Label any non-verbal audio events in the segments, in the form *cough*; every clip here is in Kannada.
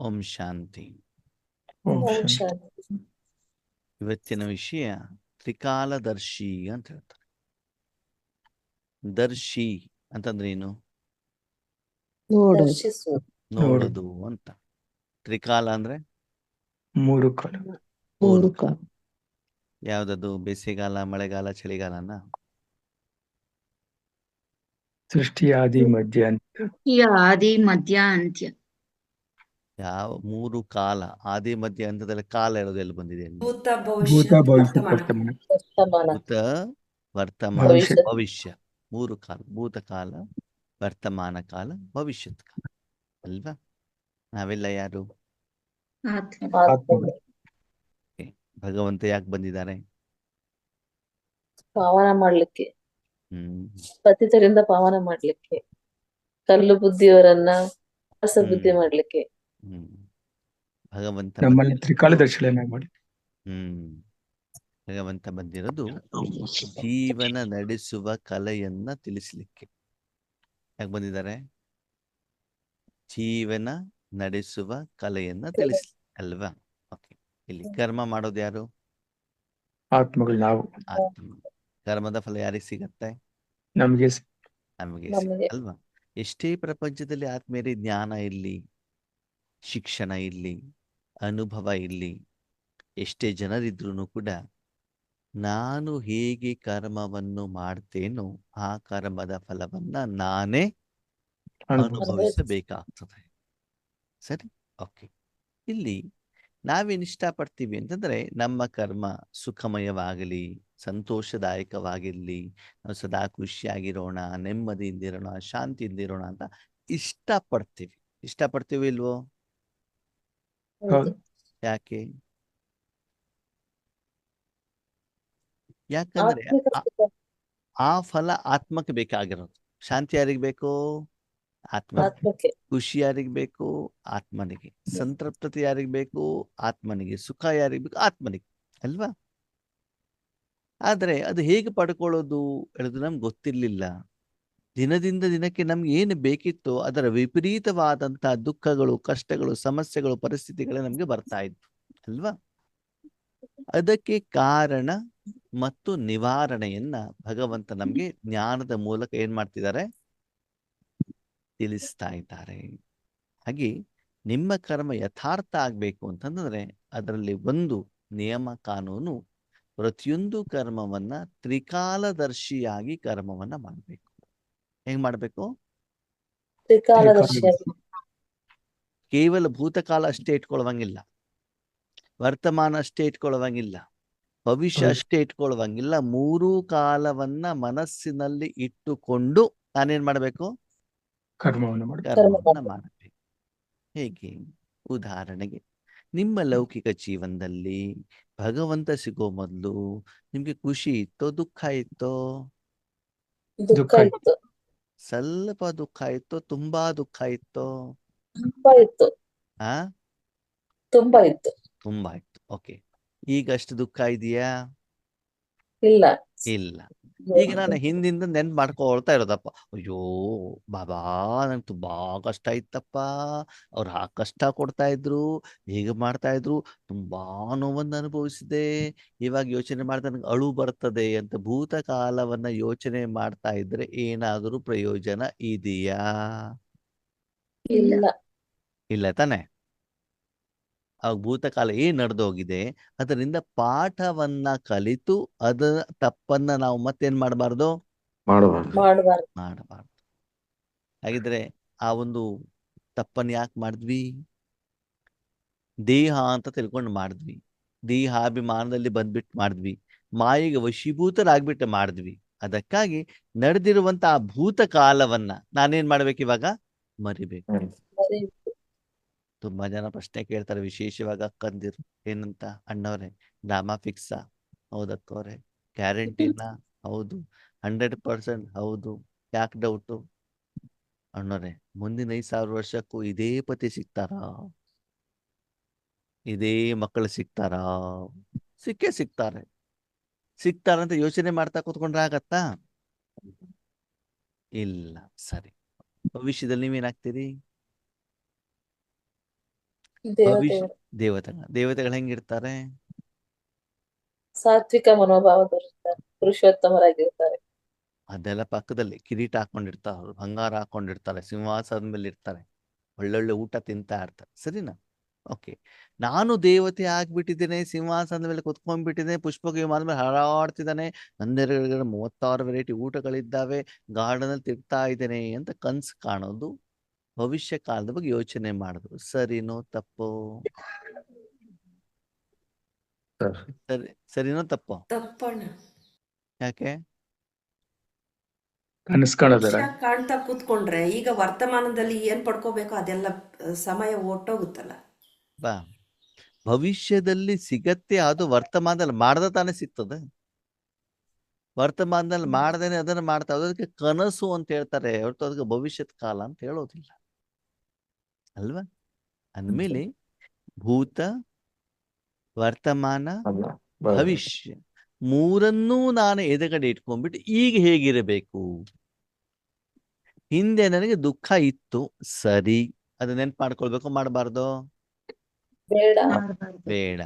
ಓಂ ಶಾಂತಿ ಇವತ್ತಿನ ವಿಷಯ ತ್ರಿಕಾಲದರ್ಶಿ ಅಂತ ಹೇಳ್ತಾರೆ. ದರ್ಶಿ ಅಂತಂದ್ರೆ ಏನು? ನೋಡುದು. ಅಂತ. ತ್ರಿಕಾಲ ಅಂದ್ರೆ? ಮೂರು ಕಾಲ ಮೂರು ಕಾಲ ಯಾವ್ದದು? ಬೇಸಿಗೆಗಾಲ ಮಳೆಗಾಲ ಚಳಿಗಾಲನ? ಸೃಷ್ಟಿ ಆದಿ ಮಧ್ಯ ಆದಿ ಮಧ್ಯ ಅಂತ್ಯ. ಯಾವ ಮೂರು ಕಾಲ ಆದಿ ಮಧ್ಯ ಅಂತದಲ್ಲಿ ಕಾಲ ಹೇಳೋದು ಎಲ್ಲಿ ಬಂದಿದೆ ಭೂತ ಭೂತ ಭವಿಷ್ಯ ವರ್ತಮಾನ. ಭೂತ ಭವಿಷ್ಯ. ಮೂರು ಕಾಲ ಭೂತಕಾಲ ವರ್ತಮಾನ ಕಾಲ ಭವಿಷ್ಯತ್ ಕಾಲ. ಅಲ್ವಾ? ನಾವೆಲ್ಲ ಯಾರು? ಭಗವಂತ ಯಾಕೆ ಬಂದಿದ್ದಾರೆ? ಪಾವನ ಮಾಡ್ಲಿಕ್ಕೆ. ಹ್ಮ್. ಪತಿತರಿಂದ ಪಾವನ ಮಾಡ್ಲಿಕ್ಕೆ. ಕಲ್ಲು ಬುದ್ಧಿಯವರನ್ನ ಹೊಸ ಬುದ್ಧಿ. ಮಾಡ್ಲಿಕ್ಕೆ. ಹ್ಮ್. ಭಗವಂತ ನಮ್ಮಲ್ಲಿ ಬಂದಿರೋದು- ತ್ರಿಕಾಲ ದರ್ಶನ ಮಾಡಿ ಹ್ಮ್. ಭಗವಂತ ಬಂದಿರೋದು ಜೀವನ ನಡೆಸುವ ಕಲೆಯನ್ನ ತಿಳಿಸ್ಲಿಕ್ಕೆ. ಯಾಕೆ ಬಂದಿದ್ದಾರೆ? ಜೀವನ ನಡೆಸುವ ಕಲೆಯನ್ನ ತಿಳಿಸ್ ಅಲ್ವಾ? ಓಕೆ ಇಲ್ಲಿ ಕರ್ಮ ಮಾಡೋದು ಯಾರು? ಆತ್ಮಗಳು ನಾವು. ಆತ್ಮ. ಕರ್ಮದ ಫಲ ಯಾರಿಗೆ ಸಿಗತ್ತೆ? ನಮ್ಗೆ ನಮಗೆ ಅಲ್ವಾ? ಎಷ್ಟೇ ಪ್ರಪಂಚದಲ್ಲಿ ಆತ್ಮೀಯರಿ ಜ್ಞಾನ ಇರ್ಲಿ ಶಿಕ್ಷಣ ಇರಲಿ ಅನುಭವ ಇರಲಿ ಎಷ್ಟೇ ಜನರಿದ್ರು ಕೂಡ ನಾನು ಹೇಗೆ ಕರ್ಮವನ್ನು ಮಾಡ್ತೇನೋ ಆ ಕರ್ಮದ ಫಲವನ್ನ ನಾನೇ ಅನುಭವಿಸಬೇಕಾಗ್ತದೆ. ಸರಿ? ಓಕೆ. ಇಲ್ಲಿ ನಾವೇನು ಇಷ್ಟಪಡ್ತೀವಿ ಅಂತಂದ್ರೆ ನಮ್ಮ ಕರ್ಮ ಸುಖಮಯವಾಗಲಿ ಸಂತೋಷದಾಯಕವಾಗಿರ್ಲಿ ನಾವು ಸದಾ ಖುಷಿಯಾಗಿರೋಣ ನೆಮ್ಮದಿಯಿಂದಿರೋಣ ಶಾಂತಿಯಿಂದಿರೋಣ ಅಂತ ಇಷ್ಟಪಡ್ತೀವಿ. ಇಷ್ಟಪಡ್ತೀವಿ ಇಲ್ವೋ? ಹೌದು. ಯಾಕೆ ಯಾಕಂದ್ರೆ ಆತ್ಮಿಕ *laughs* ಆ- ಸುಖ ಆ ಫಲ ಆತ್ಮಕ್ಕೆ ಬೇಕಾಗಿರೋದು. ಶಾಂತಿ ಯಾರಿಗ್ ಬೇಕು? ಆತ್ಮ ಆತ್ಮಕ್ಕೆ. ಖುಷಿ ಯಾರಿಗ್ ಬೇಕು? ಆತ್ಮನಿಗೆ. ಸಂತೃಪ್ತತೆ ಯಾರಿಗ್ ಬೇಕು? ಆತ್ಮನಿಗೆ. ಸುಖ ಯಾರಿಗ್ ಬೇಕು? ಆತ್ಮನಿಗೆ. ಅಲ್ವಾ? ಆದ್ರೆ ಅದು ಹೇಗೆ ಪಡ್ಕೊಳ್ಳೋದು? ಹೇಳೋದು ನಮ್ಗೆ ಗೊತ್ತಿರ್ಲಿಲ್ಲ. ದಿನದಿಂದ ದಿನಕ್ಕೆ ನಮ್ಗೆ ಏನು ಬೇಕಿತ್ತೋ ಅದರ ವಿಪರೀತವಾದಂತಹ ದುಃಖಗಳು, ಕಷ್ಟಗಳು, ಸಮಸ್ಯೆಗಳು, ಪರಿಸ್ಥಿತಿಗಳೇ ನಮ್ಗೆ ಬರ್ತಾ ಇದ್ವು, ಅಲ್ವಾ? ಅದಕ್ಕೆ ಕಾರಣ ಮತ್ತು ನಿವಾರಣೆಯನ್ನ ಭಗವಂತ ನಮ್ಗೆ ಜ್ಞಾನದ ಮೂಲಕ ಏನ್ ಮಾಡ್ತಿದ್ದಾರೆ? ತಿಳಿಸ್ತಾ ಇದ್ದಾರೆ. ಹಾಗೆ ನಿಮ್ಮ ಕರ್ಮ ಯಥಾರ್ಥ ಆಗ್ಬೇಕು ಅಂತಂದ್ರೆ ಅದರಲ್ಲಿ ಒಂದು ನಿಯಮ ಕಾನೂನು, ಪ್ರತಿಯೊಂದು ಕರ್ಮವನ್ನ ತ್ರಿಕಾಲದರ್ಶಿಯಾಗಿ ಕರ್ಮವನ್ನ ಮಾಡಬೇಕು. ಹೆಂಗ್ ಮಾಡ್ಬೇಕು? ಕೇವಲ ಭೂತಕಾಲ ಅಷ್ಟೇ ಇಟ್ಕೊಳ್ಳುವಂಗಿಲ್ಲ ವರ್ತಮಾನ ಅಷ್ಟೇ ಇಟ್ಕೊಳ್ಳುವಂಗಿಲ್ಲ ಭವಿಷ್ಯ. ಅಷ್ಟೇ ಇಟ್ಕೊಳ್ಳುವಂಗಿಲ್ಲ ಮೂರು ಕಾಲವನ್ನ ಮನಸ್ಸಿನಲ್ಲಿ ಇಟ್ಟುಕೊಂಡು ನಾನೇನ್ ಮಾಡ್ಬೇಕು? ಕರ್ಮವನ್ನು ಮಾಡಿ ಕರ್ಮವನ್ನ ಮಾಡಬೇಕು. ಹೇಗೆ? ಉದಾಹರಣೆಗೆ ನಿಮ್ಮ ಲೌಕಿಕ ಜೀವನದಲ್ಲಿ ಭಗವಂತ ಸಿಗೋ ಮೊದಲು ನಿಮ್ಗೆ ಖುಷಿ ಇತ್ತೋ ದುಃಖ ಇತ್ತೋ? ದುಃಖ ದುಃಖ ಇತ್ತು. ಸ್ವಲ್ಪ ದುಃಖ ಇತ್ತು ತುಂಬಾ ದುಃಖ ಇತ್ತು? ತುಂಬಾ ಇತ್ತು. ಆ? ತುಂಬಾ ಇತ್ತು. ತುಂಬಾ ಇತ್ತು. ಓಕೆ. ಈಗ ಅಷ್ಟು ದುಃಖ ಇದೆಯಾ? ಇಲ್ಲ. ಇಲ್ಲ. ಈಗ ನಾನು ಹಿಂದಿಂದ ನೆನ್ಪು ಮಾಡ್ಕೊಳ್ತಾ ಇರೋದಪ್ಪ. ಅಯ್ಯೋ ಬಾಬಾ ನಂಗೆ ತುಂಬಾ ಕಷ್ಟ ಇತ್ತಪ್ಪ. ಅವ್ರು ಆ ಕಷ್ಟ ಕೊಡ್ತಾ ಇದ್ರು ಹೀಗೆ ಮಾಡ್ತಾ ಇದ್ರು ತುಂಬಾ ನೋವನ್ನು ಅನುಭವಿಸಿದೆ. ಇವಾಗ ಯೋಚನೆ ಮಾಡ್ತಾ ನಂಗೆ ಅಳು ಬರ್ತದೆ ಅಂತ ಭೂತಕಾಲವನ್ನ ಯೋಚನೆ ಮಾಡ್ತಾ ಇದ್ರೆ ಏನಾದರೂ ಪ್ರಯೋಜನ ಇದೆಯಾ? ಇಲ್ಲ. ಇಲ್ಲ ತಾನೆ? ಆ ಭೂತಕಾಲ ಏನ್ ನಡೆದೋಗಿದೆ? ಅದರಿಂದ ಪಾಠವನ್ನ ಕಲಿತು ಅದ ತಪ್ಪನ್ನ ನಾವು ಮತ್ತೇನ್ ಮಾಡಬಾರ್ದು? ಮಾಡಬಾರ್ದು. ಮಾಡಬಾರ್ದು. ಮಾಡಬಾರ್ದು. ಹಾಗಿದ್ರೆ ಆ ಒಂದು ತಪ್ಪನ್ನ ಯಾಕೆ ಮಾಡಿದ್ವಿ? ದೇಹ ಅಂತ ತಿಳ್ಕೊಂಡು ಮಾಡಿದ್ವಿ. ದೇಹಾಭಿಮಾನದಲ್ಲಿ ಬಂದ್ಬಿಟ್ಟು ಮಾಡಿದ್ವಿ. ಮಾಯಿಗೆ ವಶೀಭೂತರಾಗ್ಬಿಟ್ಟು ಮಾಡಿದ್ವಿ. ಅದಕ್ಕಾಗಿ ನಡೆದಿರುವಂತ ಆ ಭೂತಕಾಲವನ್ನ ನಾನೇನ್ ಮಾಡ್ಬೇಕು ಇವಾಗ ಮರಿಬೇಕು. ತುಂಬಾ ಜನ ಪ್ರಶ್ನೆ ಕೇಳ್ತಾರೆ, ವಿಶೇಷವಾಗಿ ಅಕ್ಕಂದಿರು, ಏನಂತ ಅಣ್ಣವ್ರೆ ಡ್ರಾಮಾ ಫಿಕ್ಸಾ ಹೌದಕ್ಕವ್ರೆ ಗ್ಯಾರಂಟಿನ? ಹೌದು. ಹಂಡ್ರೆಡ್ ಪರ್ಸೆಂಟ್ ಹೌದು. ಯಾಕೆ ಡೌಟು ಅಣ್ಣವ್ರೆ, ಮುಂದಿನ ಐದು ಸಾವಿರ ವರ್ಷಕ್ಕೂ ಇದೇ ಪತಿ ಸಿಗ್ತಾರಾ? ಇದೇ ಮಕ್ಕಳು ಸಿಗ್ತಾರಾ? ಸಿಕ್ಕೇ ಸಿಗ್ತಾರೆ. ಸಿಗ್ತಾರಂತ ಯೋಚನೆ ಮಾಡ್ತಾ ಕೂತ್ಕೊಂಡ್ರೆ ಆಗತ್ತಾ? ಇಲ್ಲ. ಸರಿ. ಭವಿಷ್ಯದಲ್ಲಿ ನೀವೇನಾಗ್ತೀರಿ ಭವಿಷ್ಯ ದೇವತೆಗಳು. ದೇವತೆಗಳ ಹೆಂಗಿರ್ತಾರೆ ಸಾತ್ವಿಕ ಮನೋಭಾವದಲ್ಲಿರ್ತಾರೆ ಪುರುಷೋತ್ತಮರಾಗಿರ್ತಾರೆ. ಅದೆಲ್ಲ ಪಕ್ಕದಲ್ಲಿ ಕಿರೀಟ ಹಾಕೊಂಡಿರ್ತಾರೆ ಬಂಗಾರ ಹಾಕೊಂಡಿರ್ತಾರೆ ಸಿಂಹಾಸನದ ಮೇಲೆ ಇರ್ತಾರೆ ಒಳ್ಳೊಳ್ಳೆ ಊಟ ತಿಂತಾ ಇರ್ತಾರೆ ಸರಿನಾ? ಓಕೆ ನಾನು ದೇವತೆ ಆಗ್ಬಿಟ್ಟಿದ್ದೇನೆ ಸಿಂಹಾಸನದ ಮೇಲೆ ಕುತ್ಕೊಂಡ್ಬಿಟ್ಟಿದ್ದೇನೆ ಪುಷ್ಪಕ ವಿಮಾನ ಮೇಲೆ ಹಾರಾಡ್ತಿದ್ದಾನೆ ನಂದಿರ ಮೂವತ್ತಾರು ವೆರೈಟಿ ಊಟಗಳಿದ್ದಾವೆ ಗಾರ್ಡನ್ ಅಲ್ಲಿ ತಿರ್ತಾ ಇದ್ದೇನೆ ಅಂತ ಕನ್ಸು ಕಾಣೋದು ಭವಿಷ್ಯ ಕಾಲದ ಬಗ್ಗೆ ಯೋಚನೆ ಮಾಡುದು. ಸರಿನೋ ತಪ್ಪೋ? ಸರಿ. ಸರಿನೋ ತಪ್ಪೋ? ತಪ್ಪಣ್ಣ. ಯಾಕೆ? ಕಾಣ್ತಾ ಕೂತ್ಕೊಂಡ್ರೆ ಈಗ ವರ್ತಮಾನದಲ್ಲಿ ಏನ್ ಪಡ್ಕೋಬೇಕು ಅದೆಲ್ಲ ಸಮಯ ಒಟ್ಟೋಗುತ್ತಲ್ಲ. ಬಾ. ಭವಿಷ್ಯದಲ್ಲಿ ಸಿಗತ್ತೆ ಅದು ವರ್ತಮಾನದಲ್ಲಿ ಮಾಡದ ತಾನೇ ಸಿಗ್ತದೆ. ವರ್ತಮಾನದಲ್ಲಿ ಮಾಡದೇನೆ ಅದನ್ನ ಮಾಡ್ತಾ ಅದಕ್ಕೆ ಕನಸು ಅಂತ ಹೇಳ್ತಾರೆ. ಹೊರತು ಅದಕ್ಕೆ ಭವಿಷ್ಯದ ಕಾಲ ಅಂತ ಹೇಳೋದಿಲ್ಲ. ಅಲ್ವಾ? ಅಂದ್ಮೇಲೆ ಭೂತ ವರ್ತಮಾನ ಭವಿಷ್ಯ ಮೂರನ್ನೂ ನಾನು ಎದೆಗಡೆ ಇಟ್ಕೊಂಡ್ಬಿಟ್ಟು ಈಗ ಹೇಗಿರಬೇಕು? ಹಿಂದೆ ನನಗೆ ದುಃಖ ಇತ್ತು. ಸರಿ. ಅದು ನೆನ್ಪು ಮಾಡ್ಕೊಳ್ಬೇಕು ಮಾಡಬಾರ್ದು? ಬೇಡ. ಬೇಡ.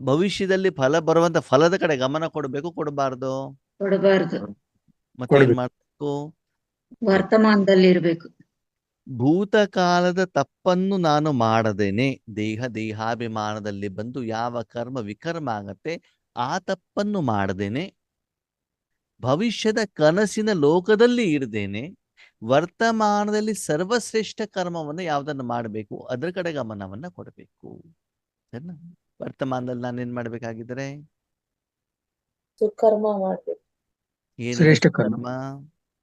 ಭವಿಷ್ಯದಲ್ಲಿ ಫಲ ಬರುವಂತ ಫಲದ ಕಡೆ ಗಮನ ಕೊಡಬೇಕು ಕೊಡಬಾರ್ದು? ಕೊಡಬಾರ್ದು. ಮತ್ತೆ ಏನ್ ಮಾಡ್ಬೇಕು ವರ್ತಮಾನದಲ್ಲಿ ಇರ್ಬೇಕು ಭೂತಕಾಲದ ತಪ್ಪನ್ನು ನಾನು ಮಾಡದೇನೆ. ದೇಹ ದೇಹಾಭಿಮಾನದಲ್ಲಿ ಬಂದು ಯಾವ ಕರ್ಮ ವಿಕರ್ಮ ಆಗತ್ತೆ ಆ ತಪ್ಪನ್ನು ಮಾಡದೇನೆ. ಭವಿಷ್ಯದ ಕನಸಿನ ಲೋಕದಲ್ಲಿ ಇರದೇನೆ. ವರ್ತಮಾನದಲ್ಲಿ ಸರ್ವಶ್ರೇಷ್ಠ ಕರ್ಮವನ್ನು ಯಾವುದನ್ನು ಮಾಡಬೇಕು ಅದರ ಕಡೆ ಗಮನವನ್ನ ಕೊಡಬೇಕು. ಸರಿನಾ? ವರ್ತಮಾನದಲ್ಲಿ ನಾನೇನ್ ಮಾಡ್ಬೇಕಾಗಿದ್ರೆ ಸುಕರ್ಮ ಮಾಡ್ಬೇಕು. ಏನು ಶ್ರೇಷ್ಠ ಕರ್ಮ.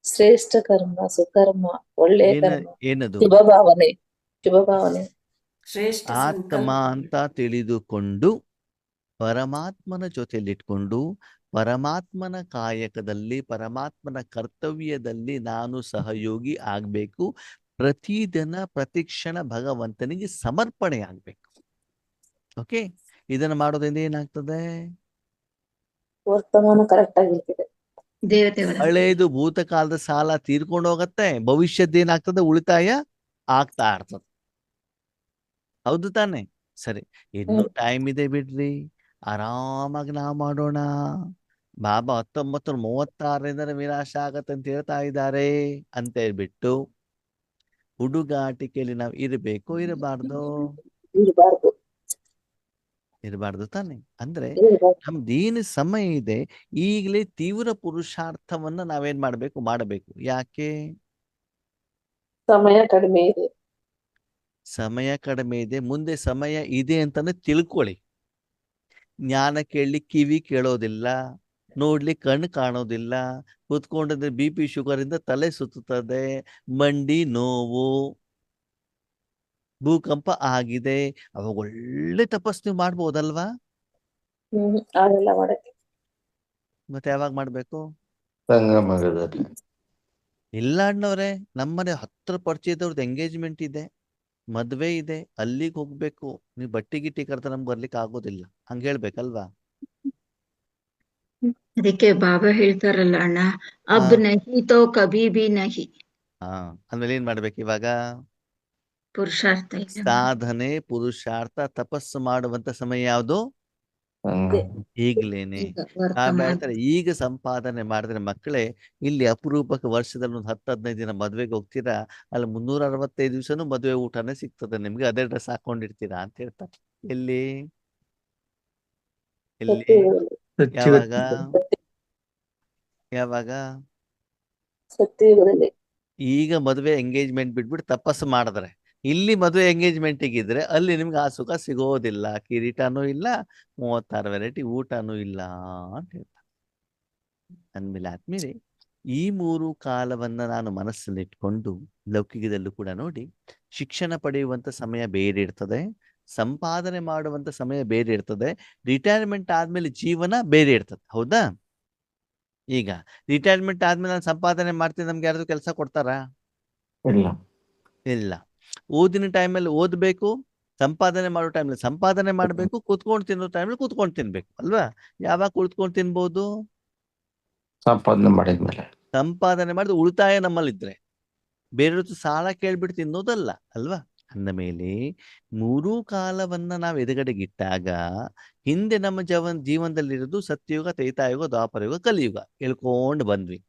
ಶ್ರೇಷ್ಠ ಕರ್ಮ ಸುಕರ್ಮ ಒಳ್ಳೆ ಕರ್ಮ ಏನದು? ಶುಭ ಭಾವನೆ ಶುಭ ಭಾವನೆ. ಶ್ರೇಷ್ಠ ಆತ್ಮ ಅಂತ ತಿಳಿದುಕೊಂಡು ಪರಮಾತ್ಮನ ಜೊತೆಲಿಟ್ಕೊಂಡು ಪರಮಾತ್ಮನ ಕಾಯಕದಲ್ಲಿ ಪರಮಾತ್ಮನ ಕರ್ತವ್ಯದಲ್ಲಿ ನಾನು ಸಹಯೋಗಿ ಆಗ್ಬೇಕು. ಪ್ರತಿದಿನ ಪ್ರತಿಕ್ಷಣ ಭಗವಂತನಿಗೆ ಸಮರ್ಪಣೆ ಆಗ್ಬೇಕು. ಓಕೆ ಇದನ್ನ ಮಾಡೋದ್ರಿಂದ ಏನಾಗ್ತದೆ? ವರ್ತಮಾನ ಕರೆಕ್ಟ್ ಆಗಿರ್ತದೆ ದೇವತೆಗಳ. ಹಳೇದು ಭೂತಕಾಲದ ಸಾಲ ತೀರ್ಕೊಂಡು ಹೋಗತ್ತೆ ಭವಿಷ್ಯದ ಏನಾಗ್ತದೆ ಉಳಿತಾಯ ಆಗ್ತಾ ಇರ್ತದೆ. ಹೌದು ತಾನೆ? ಸರಿ ಇನ್ನು ಟೈಮ್ ಇದೆ ಬಿಡ್ರಿ ಆರಾಮಾಗಿ ನಾವು ಮಾಡೋಣ. ಬಾಬಾ ಹತ್ತೊಂಬತ್ತು ಮೂವತ್ತಾರರಿಂದ ವಿನಾಶ ಆಗತ್ತೆ ಅಂತ ಹೇಳ್ತಾ ಇದ್ದಾರೆ ಅಂತ ಹೇಳ್ಬಿಟ್ಟು ಹುಡುಗಾಟಿಕೆಯಲ್ಲಿ ನಾವು ಇರಬೇಕು ಇರಬಾರ್ದು. ಇರಬಾರ್ದು. ಇರಬಾರ್ದು ತಾನೆ. ಅಂದ್ರೆ ನಮ್ದು ನಮ್ದೇನು ಸಮಯ ಇದೆ ಈಗಲೇ ತೀವ್ರ ಪುರುಷಾರ್ಥವನ್ನ ನಾವೇನ್ ಮಾಡ್ಬೇಕು ಮಾಡಬೇಕು. ಯಾಕೆ? ಸಮಯ ಕಡಿಮೆ ಇದೆ. ಸಮಯ ಕಡಿಮೆ ಇದೆ. ಮುಂದೆ ಸಮಯ ಇದೆ ಅಂತಾನೆ ತಿಳ್ಕೊಳ್ಳಿ. ಜ್ಞಾನ ಕೇಳಲಿ ಕಿವಿ ಕೇಳೋದಿಲ್ಲ ನೋಡ್ಲಿ ಕಣ್ಣು ಕಾಣೋದಿಲ್ಲ ಕೂತ್ಕೊಂಡಿದ್ರೆ ಬಿ ಪಿ ಶುಗರ್ ಇಂದ ತಲೆ ಸುತ್ತುತ್ತದೆ ಮಂಡಿ ನೋವು. ಭೂಕಂಪ ಆಗಿದೆ. ಅವಾಗ ಒಳ್ಳೆ ತಪಸ್ ನೀವು ಮಾಡ್ಬೋದಲ್ವಾ ಮತ್ತೆ ಯಾವಾಗ ಮಾಡ್ಬೇಕು? ಇಲ್ಲ ಅಣ್ಣವ್ರೆ ನಮ್ಮನೆ ಹತ್ರ ಪರಿಚಯದವ್ರದ್ದು ಎಂಗೇಜ್ಮೆಂಟ್ ಇದೆ ಮದ್ವೆ ಇದೆ ಅಲ್ಲಿಗೆ ಹೋಗ್ಬೇಕು. ನೀವು ಬಟ್ಟಿ ಗಿಟ್ಟಿ ಕರೆದ ನಮ್ಗೆ ಬರ್ಲಿಕ್ಕೆ ಆಗೋದಿಲ್ಲ. ಹಂಗ ಹೇಳ್ಬೇಕಲ್ವಾ? ಅದಕ್ಕೆ ಬಾಬಾ ಹೇಳ್ತಾರಲ್ಲ ಅಣ್ಣ ಅಬ್. ನಹಿ ತೋ ಕಬಿ ಬಿ ನಹಿ. ಹಾ ಆಮೇಲೆ ಏನ್ ಮಾಡ್ಬೇಕು ಇವಾಗ? ಪುರುಷಾರ್ಥ ಸಾಧನೆ ಪುರುಷಾರ್ಥ ತಪಸ್ಸು ಮಾಡುವಂತ ಸಮಯ ಯಾವುದು? ಈಗ್ಲೇನೆ. ಈಗ ಬಾಬಾ ಹೇಳ್ತಾರೆ ಈಗ ಸಂಪಾದನೆ ಮಾಡಿದ್ರೆ ಮಕ್ಕಳೇ ಇಲ್ಲಿ ಅಪರೂಪಕ್ಕೆ ವರ್ಷದಲ್ಲಿ ಒಂದು ಹತ್ತು ಹದಿನೈದು ದಿನ ಮದ್ವೆಗೆ ಹೋಗ್ತೀರಾ? ಅಲ್ಲಿ ಮುನ್ನೂರ ಅರವತ್ತೈದು ದಿವಸನೂ ಮದ್ವೆ ಊಟನೇ ಸಿಗ್ತದೆ ನಿಮ್ಗೆ ಅದೇ ಡ್ರೆಸ್ ಹಾಕೊಂಡಿರ್ತೀರಾ ಅಂತ ಹೇಳ್ತಾರೆ. ಎಲ್ಲಿ? ಎಲ್ಲಿ? ಯಾವಾಗ? ಯಾವಾಗ? ಈಗ ಮದುವೆ ಎಂಗೇಜ್ಮೆಂಟ್ ಬಿಟ್ಬಿಟ್ಟು ತಪಸ್ಸು ಮಾಡಿದ್ರೆ. ಇಲ್ಲಿ ಮದುವೆ ಎಂಗೇಜ್ಮೆಂಟ್ ಇದ್ರೆ ಅಲ್ಲಿ ನಿಮ್ಗೆ ಆ ಸುಖ ಸಿಗೋದಿಲ್ಲ ಕಿರೀಟನೂ ಇಲ್ಲ ಮೂವತ್ತಾರು ವೆರೈಟಿ ಊಟನೂ ಇಲ್ಲ ಅಂತ ಹೇಳ್ತಾರೆ. ಅಂದ್ಮೇಲೆ ಆದ್ಮೇಲೆ ಈ ಮೂರು ಕಾಲವನ್ನ ನಾನು ಮನಸ್ಸಲ್ಲಿಟ್ಕೊಂಡು ಲೌಕಿಕದಲ್ಲೂ ಕೂಡ ನೋಡಿ ಶಿಕ್ಷಣ ಪಡೆಯುವಂತ ಸಮಯ ಬೇರೆ ಇರ್ತದೆ ಸಂಪಾದನೆ ಮಾಡುವಂತ ಸಮಯ ಬೇರೆ ಇರ್ತದೆ ರಿಟೈರ್ಮೆಂಟ್ ಆದ್ಮೇಲೆ ಜೀವನ ಬೇರೆ ಇರ್ತದೆ ಹೌದಾ? ಈಗ ರಿಟೈರ್ಮೆಂಟ್ ಆದ್ಮೇಲೆ ನಾನು ಸಂಪಾದನೆ ಮಾಡ್ತೀನಿ ನಮ್ಗೆ ಯಾರಾದ್ರೂ ಕೆಲಸ ಕೊಡ್ತಾರಾ? ಇಲ್ಲ. ಇಲ್ಲ. ಓದಿನ ಟೈಮಲ್ಲಿ ಓದ್ಬೇಕು ಸಂಪಾದನೆ ಮಾಡೋ ಟೈಮಲ್ಲಿ ಸಂಪಾದನೆ ಮಾಡಬೇಕು ಕೂತ್ಕೊಂಡು ತಿನ್ನೋ ಟೈಮಲ್ಲಿ ಕೂತ್ಕೊಂಡು ತಿನ್ಬೇಕು ಅಲ್ವಾ? ಯಾವಾಗ ಕೂತ್ಕೊಂಡು ತಿನ್ಬೋದು? ಸಂಪಾದನೆ ಮಾಡಿದ್ಮೇಲೆ. ಸಂಪಾದನೆ ಮಾಡಿದ್ರೆ ಉಳಿತಾಯ ನಮ್ಮಲ್ಲಿದ್ರೆ. ಬೇರೆ ಸಾಲ ಕೇಳ್ಬಿಟ್ಟು ತಿನ್ನೋದಲ್ಲ ಅಲ್ವಾ? ಅಂದ ಮೇಲೆ ಮೂರೂ ಕಾಲವನ್ನ ನಾವು ಎದುಗಡೆಗಿಟ್ಟಾಗ ಹಿಂದೆ ನಮ್ಮ ಜವನ್ ಜೀವನದಲ್ಲಿರೋದು ಸತ್ಯಯುಗ ತೈತಾಯುಗ ದ್ವಾಪರಯುಗ ಕಲಿಯುಗ ಹೇಳ್ಕೊಂಡು ಬಂದ್ವಿ.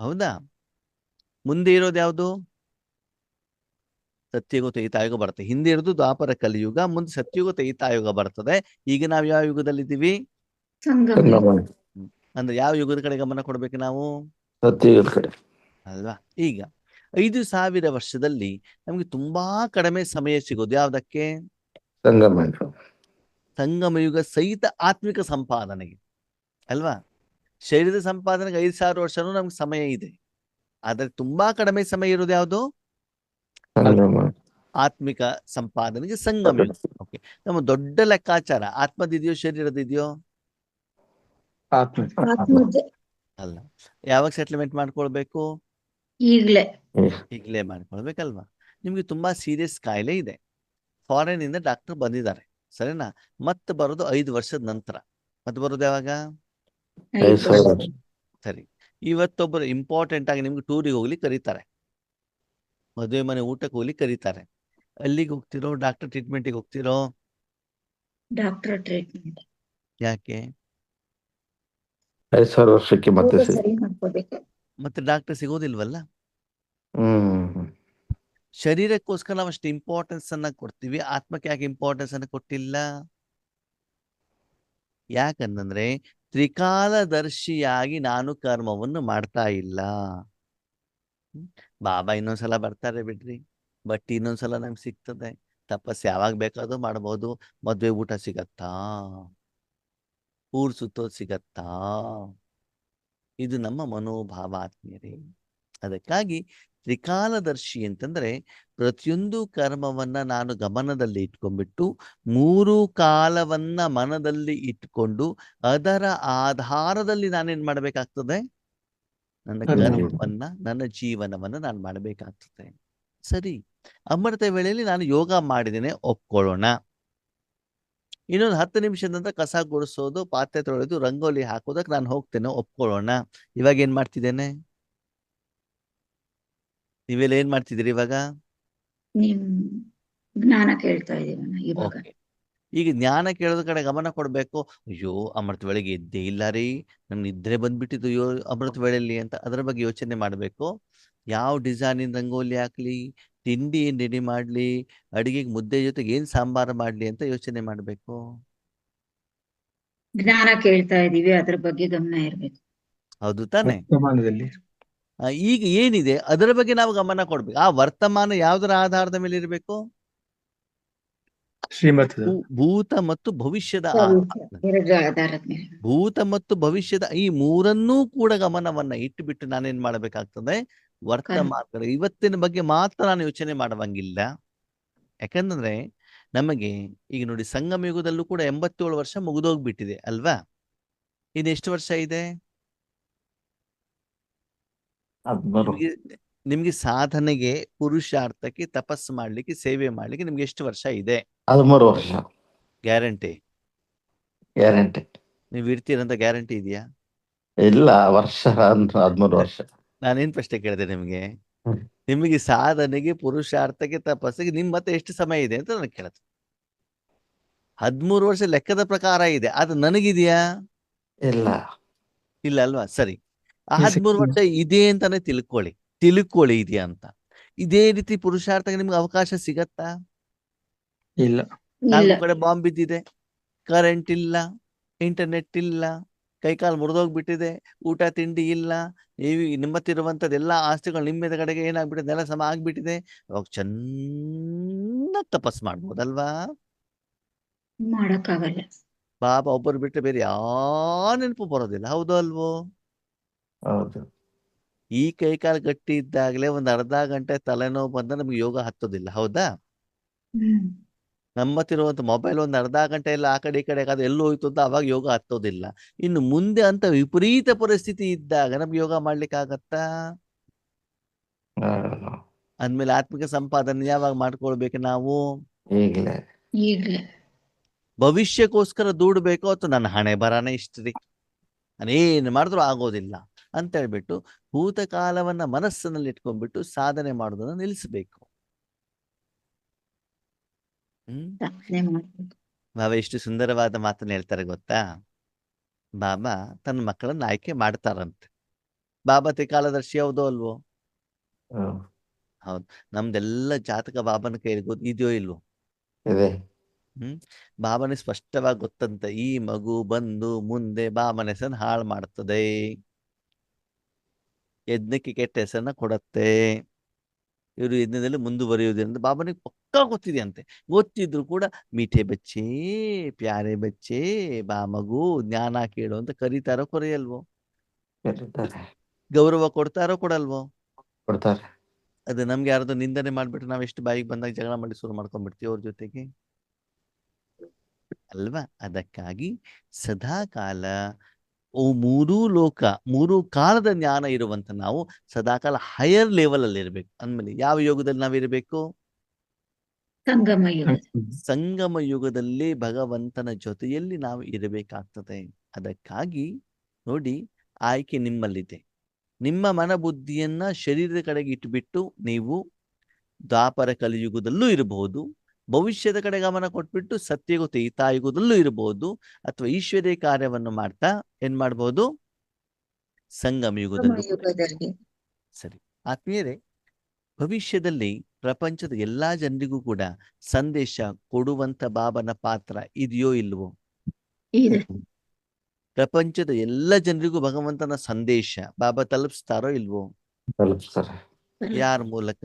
ಹೌದಾ? ಮುಂದೆ ಇರೋದು ಯಾವುದು? ಸತ್ಯಯುಗ ತ್ರೇತಾಯುಗ ಬರ್ತದೆ ಹಿಂದೆ ಇರೋದು ದ್ವಾಪರ ಕಲಿಯುಗ ಮುಂದೆ ಸತ್ಯಯುಗ ತ್ರೇತಾಯುಗ ಬರ್ತದೆ. ಈಗ ನಾವು ಯಾವ ಯುಗದಲ್ಲಿದ್ದೀವಿ? ಸಂಗಮ. ಸಂಗಮ. ಅಂದ್ರೆ ಯಾವ ಯುಗದ ಕಡೆ ಗಮನ ಕೊಡ್ಬೇಕು ನಾವು? ಸತ್ಯಯುಗದ ಕಡೆ. ಅಲ್ವಾ? ಈಗ ಐದು ಸಾವಿರ ವರ್ಷದಲ್ಲಿ ನಮ್ಗೆ ತುಂಬಾ ಕಡಿಮೆ ಸಮಯ ಸಿಗೋದು. ಯಾವ್ದಕ್ಕೆ? ಸಂಗಮ ಯುಗ. ಸಂಗಮ ಯುಗ ಸಹಿತ ಆತ್ಮಿಕ ಸಂಪಾದನೆಗೆ. ಅಲ್ವಾ? ಶರೀರದ ಸಂಪಾದನೆಗೆ ಐದು ಸಾವಿರ ವರ್ಷನೂ ನಮ್ಗೆ ಸಮಯ ಇದೆ. ಆದ್ರೆ ತುಂಬಾ ಕಡಿಮೆ ಸಮಯ ಇರೋದು ಯಾವುದು? ಸಂಗಮ ಆತ್ಮಿಕ ಸಂಪಾದನೆಗೆ ಸಂಗಮ ಓಕೆ ನಮ್ಮ ದೊಡ್ಡ ಲೆಕ್ಕಾಚಾರ ಆತ್ಮದಿದೆಯೋ ಶರೀರದಿದೆಯೋ ಅಲ್ಲ. ಯಾವಾಗ ಸೆಟ್ಲ್ಮೆಂಟ್ ಮಾಡ್ಕೊಳ್ಬೇಕು? ಈಗ್ಲೇ. ಈಗಲೇ ಮಾಡ್ಕೊಳ್ಬೇಕಲ್ವಾ? ನಿಮ್ಗೆ ತುಂಬಾ ಸೀರಿಯಸ್ ಕಾಯಿಲೆ ಇದೆ. ಫಾರಿನ್ ಇಂದ ಡಾಕ್ಟರ್ ಬಂದಿದ್ದಾರೆ. ಸರಿನಾ? ಮತ್ತೆ ಬರೋದು ಐದು ವರ್ಷದ ನಂತರ. ಮತ್ತೆ ಬರೋದು ಯಾವಾಗ. ಸರಿ. ಇವತ್ತೊಬ್ಬರು ಇಂಪಾರ್ಟೆಂಟ್ ಆಗಿ ನಿಮ್ಗೆ ಟೂರಿಗೆ ಹೋಗ್ಲಿ ಕರೀತಾರೆ. ಮದುವೆ ಮನೆ ಊಟಕ್ಕೆ ಹೋಗ್ಲಿ ಕರೀತಾರೆ. ಅಲ್ಲಿಗೆ ಹೋಗ್ತಿರೋ ಡಾಕ್ಟರ್ ಟ್ರೀಟ್ಮೆಂಟಿಗೆ ಹೋಗ್ತಿರೋ? ಡಾಕ್ಟರ್ ಟ್ರೀಟ್ಮೆಂಟ್ ಯಾಕೆ? ಐದು ಸಾವಿರ ವರ್ಷಕ್ಕೆ ಮತ್ತೆ ಸರಿ ಮಾಡ್ಕೋಬೇಕು. ಮತ್ತೆ ಡಾಕ್ಟರ್ ಸಿಗೋದಿಲ್ವಲ್ಲ? ಹ್ಮ್. ಶರೀರಕ್ಕೋಸ್ಕರ ನಾವು ಅಷ್ಟು ಇಂಪಾರ್ಟೆನ್ಸ್ ಅನ್ನ ಕೊಡ್ತೀವಿ. ಆತ್ಮಕ್ಕೆ ಯಾಕೆ ಇಂಪಾರ್ಟೆನ್ಸ್ ಅನ್ನ ಕೊಟ್ಟಿಲ್ಲ? ಯಾಕಂತಂದ್ರೆ ತ್ರಿಕಾಲದರ್ಶಿಯಾಗಿ ನಾನು ಕರ್ಮವನ್ನು ಮಾಡ್ತಾ ಇಲ್ಲ. ಬಾಬಾ ಇನ್ನೊಂದ್ಸಲ ಬರ್ತಾರೆ ಬಿಡ್ರಿ. ಬಟ್ ಇನ್ನೊಂದ್ಸಲ ನಮ್ಗೆ ಸಿಗ್ತದೆ. ತಪಸ್ ಯಾವಾಗ ಬೇಕಾದ್ರೂ ಮಾಡ್ಬೋದು. ಮದ್ವೆ ಊಟ ಸಿಗತ್ತಾ? ಊರ್ ಸುತ್ತೋ ಸಿಗತ್ತಾ? ಇದು ನಮ್ಮ ಮನೋಭಾವ ಆತ್ಮೀಯರೇ ಅದಕ್ಕಾಗಿ ತ್ರಿಕಾಲದರ್ಶಿ ಅಂತಂದ್ರೆ ಪ್ರತಿಯೊಂದು ಕರ್ಮವನ್ನ ನಾನು ಗಮನದಲ್ಲಿ ಇಟ್ಕೊಂಡ್ಬಿಟ್ಟು ಮೂರು ಕಾಲವನ್ನ ಮನದಲ್ಲಿ ಇಟ್ಕೊಂಡು ಅದರ ಆಧಾರದಲ್ಲಿ ನಾನೇನ್ ಮಾಡ್ಬೇಕಾಗ್ತದೆ? ನನ್ನ ಕರ್ಮವನ್ನ ನನ್ನ ಜೀವನವನ್ನ ನಾನು ಮಾಡಬೇಕಾಗ್ತದೆ. ಸರಿ. ಅಮೃತ ವೇಳೆಯಲ್ಲಿ ನಾನು ಯೋಗ ಮಾಡಿದ್ದೇನೆ ಒಪ್ಕೊಳ್ಳೋಣ. ಇನ್ನೊಂದು ಹತ್ತು ನಿಮಿಷದಂತ ನಂತರ ಕಸ ಗುಡಿಸೋದು ಪಾತ್ರೆ ತೊಳೆದು ರಂಗೋಲಿ ಹಾಕೋದಕ್ಕೆ ನಾನು ಹೋಗ್ತೇನೆ ಒಪ್ಕೊಳ್ಳೋಣ. ಇವಾಗ ಏನ್ ಮಾಡ್ತಿದ್ದೇನೆ? ನೀವೆಲ್ಲ ಏನ್ ಮಾಡ್ತಿದ್ದೀರಿ ಇವಾಗ? ಜ್ಞಾನ ಕೇಳ್ತಾ ಇದ್ದೀವಿ ಈಗ ಜ್ಞಾನ ಕೇಳೋದ ಕಡೆ ಗಮನ ಕೊಡ್ಬೇಕು ಅಯ್ಯೋ ಅಮೃತ ವೇಳೆಗೆ ಎದ್ದೇ ಇಲ್ಲ ರೀ ನಮ್ಗೆ ನಿದ್ರೆ ಬಂದ್ಬಿಟ್ಟಿದ್ದು ಅಯ್ಯೋ ಅಮೃತ ವೇಳೆಯಲ್ಲಿ ಅಂತ ಅದ್ರ ಬಗ್ಗೆ ಯೋಚನೆ ಮಾಡ್ಬೇಕು. ಯಾವ ಡಿಸೈನಿನ ರಂಗೋಲಿ ಹಾಕ್ಲಿ ತಿಂಡಿ ಏನ್ ರೆಡಿ ಮಾಡ್ಲಿ ಅಡಿಗೆಗೆ ಮುದ್ದೆ ಜೊತೆಗೆ ಏನ್ ಸಾಂಬಾರ್ ಮಾಡ್ಲಿ ಅಂತ ಯೋಚನೆ ಮಾಡ್ಬೇಕು. ಜ್ಞಾನ ಕೇಳ್ತಾ ಇದೀವಿ ಅದ್ರ ಬಗ್ಗೆ ಗಮನ ಇರ್ಬೇಕು. ಹೌದು ತಾನೆ. ವರ್ತಮಾನದಲ್ಲಿ. ಈಗ ಏನಿದೆ ಅದರ ಬಗ್ಗೆ ನಾವು ಗಮನ ಕೊಡ್ಬೇಕು. ಆ ವರ್ತಮಾನ ಯಾವ್ದರ ಆಧಾರದ ಮೇಲೆ ಇರಬೇಕು? ಶ್ರೀಮತದ ಭೂ- ಭೂತ ಮತ್ತು ಭವಿಷ್ಯದ ಭೂತ ಮತ್ತು ಭವಿಷ್ಯದ ಈ ಮೂರನ್ನೂ ಕೂಡ ಗಮನವನ್ನ ಇಟ್ಟುಬಿಟ್ಟು ನಾನೇನ್ ಮಾಡಬೇಕಾಗ್ತದೆ? ವರ್ತಮಾನ ಇವತ್ತಿನ ಬಗ್ಗೆ ಮಾತ್ರ ನಾನು ಯೋಚನೆ ಮಾಡುವಂಗಿಲ್ಲ. ಯಾಕಂದ್ರೆ ನಮಗೆ ಈಗ ನೋಡಿ ಸಂಗಮ ಯುಗದಲ್ಲೂ ಕೂಡ ಎಂಬತ್ತೇಳು ವರ್ಷ ಮುಗಿದೋಗ್ಬಿಟ್ಟಿದೆ ಅಲ್ವಾ? ಇದು ಎಷ್ಟು ವರ್ಷ ಇದೆ? ನಿಮ್ಗೆ ಸಾಧನೆಗೆ ಪುರುಷಾರ್ಥಕ್ಕೆ ತಪಸ್ಸು ಮಾಡ್ಲಿಕ್ಕೆ ಸೇವೆ ಮಾಡ್ಲಿಕ್ಕೆ ನಿಮ್ಗೆ ಎಷ್ಟು ವರ್ಷ ಇದೆ? ಹದಿಮೂರು ವರ್ಷ. ಗ್ಯಾರಂಟಿ? ಗ್ಯಾರಂಟಿ. ನೀವು ಇರ್ತೀರಂತ ಗ್ಯಾರಂಟಿ ಇದೆಯಾ? ಇಲ್ಲ ವರ್ಷ ಅಂದ್ರೆ ಹದಿಮೂರು ವರ್ಷ. ನಾನೇನ್ ಪ್ರಶ್ನೆ ಕೇಳಿದೆ ನಿಮಗೆ. ನಿಮಗೆ ಸಾಧನೆಗೆ ಪುರುಷಾರ್ಥಕ್ಕೆ ತಪಸ್ಸಿಗೆ ನಿಮ್ ಮತ್ತೆ ಎಷ್ಟು ಸಮಯ ಇದೆ ಅಂತ ನನಗೆ ಕೇಳುತ್ತೆ. ಹದಿಮೂರು ವರ್ಷ ಲೆಕ್ಕದ ಪ್ರಕಾರ ಇದೆ. ಅದು ನನಗಿದೆಯಾ? ಇಲ್ಲ. ಇಲ್ಲ ಅಲ್ವಾ? ಸರಿ. ಆ ಹದಿಮೂರು. ವರ್ಷ ಇದೆ ಅಂತಾನೆ ತಿಳ್ಕೊಳ್ಳಿ. ತಿಳ್ಕೊಳ್ಳಿ ಇದೆಯಾ ಅಂತ. ಇದೇ ರೀತಿ ಪುರುಷಾರ್ಥಕ್ಕೆ ನಿಮ್ಗೆ ಅವಕಾಶ ಸಿಗತ್ತಾ? ಇಲ್ಲ. ನಾಲ್ಕು ಕಡೆ ಬಾಂಬ್ ಬಿದ್ದಿದೆ. ಕರೆಂಟ್ ಇಲ್ಲ ಇಂಟರ್ನೆಟ್ ಇಲ್ಲ ಕೈಕಾಲು ಮುರಿದೋಗ್ಬಿಟ್ಟಿದೆ ಊಟ ತಿಂಡಿ ಇಲ್ಲ. ನೀವು ನಿಮ್ಮತ್ತಿರುವಂತದೆಲ್ಲ ಆಸ್ತಿಗಳು ನಿಮ್ಮ ಕಡೆಗೆ ಏನಾಗ್ಬಿಟ್ಟಿದೆ? ನೆಲ ಸಮ ಆಗ್ಬಿಟ್ಟಿದೆ. ಅವಾಗ ಚೆನ್ನ ತಪಸ್ ಮಾಡ್ಬೋದಲ್ವಾ? ಮಾಡಕ್ಕಾಗಲ್ಲ. ಬಾಬಾ ಒಬ್ಬರು ಬಿಟ್ಟರೆ ಬೇರೆ ಯಾವ ನೆನಪು ಬರೋದಿಲ್ಲ. ಹೌದು ಅಲ್ವೋ? ಹೌದು. ಈ ಕೈಕಾಲು ಗಟ್ಟಿ ಇದ್ದಾಗಲೇ ಒಂದ್ ಅರ್ಧ ಗಂಟೆ ತಲೆನೋವು ಬಂದ ನಮ್ಗೆ ಯೋಗ ಹತ್ತೋದಿಲ್ಲ. ಹೌದಾ? ಹ್ಮ್ ನಮ್ಮತ್ತಿರುವಂತ ಮೊಬೈಲ್ ಒಂದು ಅರ್ಧ ಗಂಟೆ ಎಲ್ಲ ಆ ಕಡೆ ಈ ಕಡೆ ಅದು ಎಲ್ಲೋ ಹೋಯ್ತು ಅಂತ ಅವಾಗ ಯೋಗ ಹತ್ತೋದಿಲ್ಲ. ಇನ್ನು ಮುಂದೆ ಅಂತ ವಿಪರೀತ ಪರಿಸ್ಥಿತಿ ಇದ್ದಾಗ ನಮ್ಗೆ ಯೋಗ ಮಾಡ್ಲಿಕ್ಕೆ ಆಗತ್ತಾ. ಅಂದ್ಮೇಲೆ ಆತ್ಮಿಕ ಸಂಪಾದನೆ ಯಾವಾಗ ಮಾಡ್ಕೊಳ್ಬೇಕು ನಾವು? ಈಗಲೇ. ಈಗ್ಲೇ. ಭವಿಷ್ಯಕ್ಕೋಸ್ಕರ ದೂಡ್ಬೇಕು ಅಥವಾ ನನ್ನ ಹಣೆ ಬರಾನೇ ಇಷ್ಟ್ರಿ ನಾನೇನು ಮಾಡಿದ್ರು ಆಗೋದಿಲ್ಲ. ಅಂತ ಹೇಳ್ಬಿಟ್ಟು ಭೂತಕಾಲವನ್ನ ಮನಸ್ಸಿನಲ್ಲಿ ಇಟ್ಕೊಂಡ್ಬಿಟ್ಟು ಸಾಧನೆ ಮಾಡೋದನ್ನ ನಿಲ್ಲಿಸಬೇಕು. ಮಾಡ್ಬೇಕು ಬಾಬಾ ಎಷ್ಟು ಸುಂದರವಾದ ಮಾತನ್ನ ಹೇಳ್ತಾರೆ ಗೊತ್ತಾ? ಬಾಬಾ ತನ್ನ ಮಕ್ಕಳನ್ನ ಆಯ್ಕೆ ಮಾಡ್ತಾರಂತೆ. ಬಾಬಾ ತ್ರಿಕಾಲದರ್ಶಿ ಹೌದೋ ಅಲ್ವೋ. ಹೌದು. ನಮ್ದೆಲ್ಲ ಜಾತಕ ಬಾಬನ ಕೈಯಲ್ಲಿ ಗೊತ್ತು ಇದೆಯೋ ಇಲ್ವೋ? ಹ್ಮ್. ಬಾಬನ ಸ್ಪಷ್ಟವಾಗಿ ಗೊತ್ತಂತ ಈ ಮಗು ಬಂದು ಮುಂದೆ ಬಾಬನ ಹೆಸರನ್ನ ಹಾಳು ಮಾಡ್ತದೆ. ಯಜ್ಞಕ್ಕೆ ಕೆಟ್ಟ ಹೆಸರನ್ನ ಕೊಡತ್ತೆ. ಇವರು ಯಜ್ಞದಲ್ಲಿ ಮುಂದುವರಿಯುವುದರಿಂದ ಬಾಬನಿಗೆ ಪಕ್ಕಾ ಗೊತ್ತಿದೆಯಂತೆ. ಗೊತ್ತಿದ್ರು ಕೂಡ ಮೀಠೆ ಬಚ್ಚೆ ಪ್ಯಾರೆ ಬಚ್ಚೆ ಬಾ ಮಗು ಜ್ಞಾನ ಕೇಳು ಅಂತ ಕರೀತಾರೋ ಕೊರೆಯಲ್ವೋ? ಗೌರವ ಕೊಡ್ತಾರೋ ಕೊಡಲ್ವೋ? ಕೊಡ್ತಾರೆ. ಅದು ನಮ್ಗೆ ಯಾರ್ದು ನಿಂದನೆ ಮಾಡ್ಬಿಟ್ರೆ ನಾವ್ ಎಷ್ಟು ಬಾಯಿಗೆ ಬಂದಾಗ ಜಗಳ ಮಾಡಿ ಶುರು ಮಾಡ್ಕೊಂಡ್ಬಿಡ್ತೀವಿ ಅವ್ರ ಜೊತೆಗೆ? ಅಲ್ವಾ? ಅದಕ್ಕಾಗಿ ಸದಾ ಕಾಲ ಮೂರೂ ಲೋಕ ಮೂರು ಕಾಲದ ಜ್ಞಾನ ಇರುವಂತ ನಾವು ಸದಾಕಾಲ ಹೈಯರ್ ಲೆವೆಲ್ ಅಲ್ಲಿ ಇರ್ಬೇಕು. ಅಂದ್ಮೇಲೆ ಯಾವ ಯೋಗದಲ್ಲಿ ನಾವಿರ್ಬೇಕು ಸಂಗಮ ಯುಗ. ಸಂಗಮ ಯುಗದಲ್ಲಿ ಭಗವಂತನ ಜೊತೆಯಲ್ಲಿ ನಾವು ಇರಬೇಕಾಗ್ತದೆ. ಅದಕ್ಕಾಗಿ ನೋಡಿ ಆಯ್ಕೆ ನಿಮ್ಮಲ್ಲಿದೆ. ನಿಮ್ಮ ಮನ ಬುದ್ಧಿಯನ್ನ ಶರೀರದ ಕಡೆಗೆ ಇಟ್ಬಿಟ್ಟು ನೀವು ದ್ವಾಪರ ಕಲಿಯುಗದಲ್ಲೂ ಇರಬಹುದು ಭವಿಷ್ಯದ ಕಡೆ ಗಮನ ಕೊಟ್ಬಿಟ್ಟು ಸತ್ಯಗೂ ತಾಯಿಗುದಲ್ಲೂ ಇರಬಹುದು ಅಥವಾ ಈಶ್ವರ್ಯ ಕಾರ್ಯವನ್ನು ಮಾಡ್ತಾ ಏನ್ ಮಾಡಬಹುದು ಸಂಗಮ ಸಂಗಮ ಯುಗದಲ್ಲಿ. ಸರಿ. ಆತ್ಮೀಯರೇ ಭವಿಷ್ಯದಲ್ಲಿ ಪ್ರಪಂಚದ ಎಲ್ಲಾ ಜನರಿಗೂ ಕೂಡ ಸಂದೇಶ ಕೊಡುವಂತ ಬಾಬನ ಪಾತ್ರ ಇದೆಯೋ ಇಲ್ವೋ? ಇದೆ. ಪ್ರಪಂಚದ ಎಲ್ಲ ಜನರಿಗೂ ಭಗವಂತನ ಸಂದೇಶ ಬಾಬಾ ತಲುಪಿಸ್ತಾರೋ ಇಲ್ವೋ? ತಲುಪಿಸ್ತಾರೆ. ಯಾರ ಮೂಲಕ?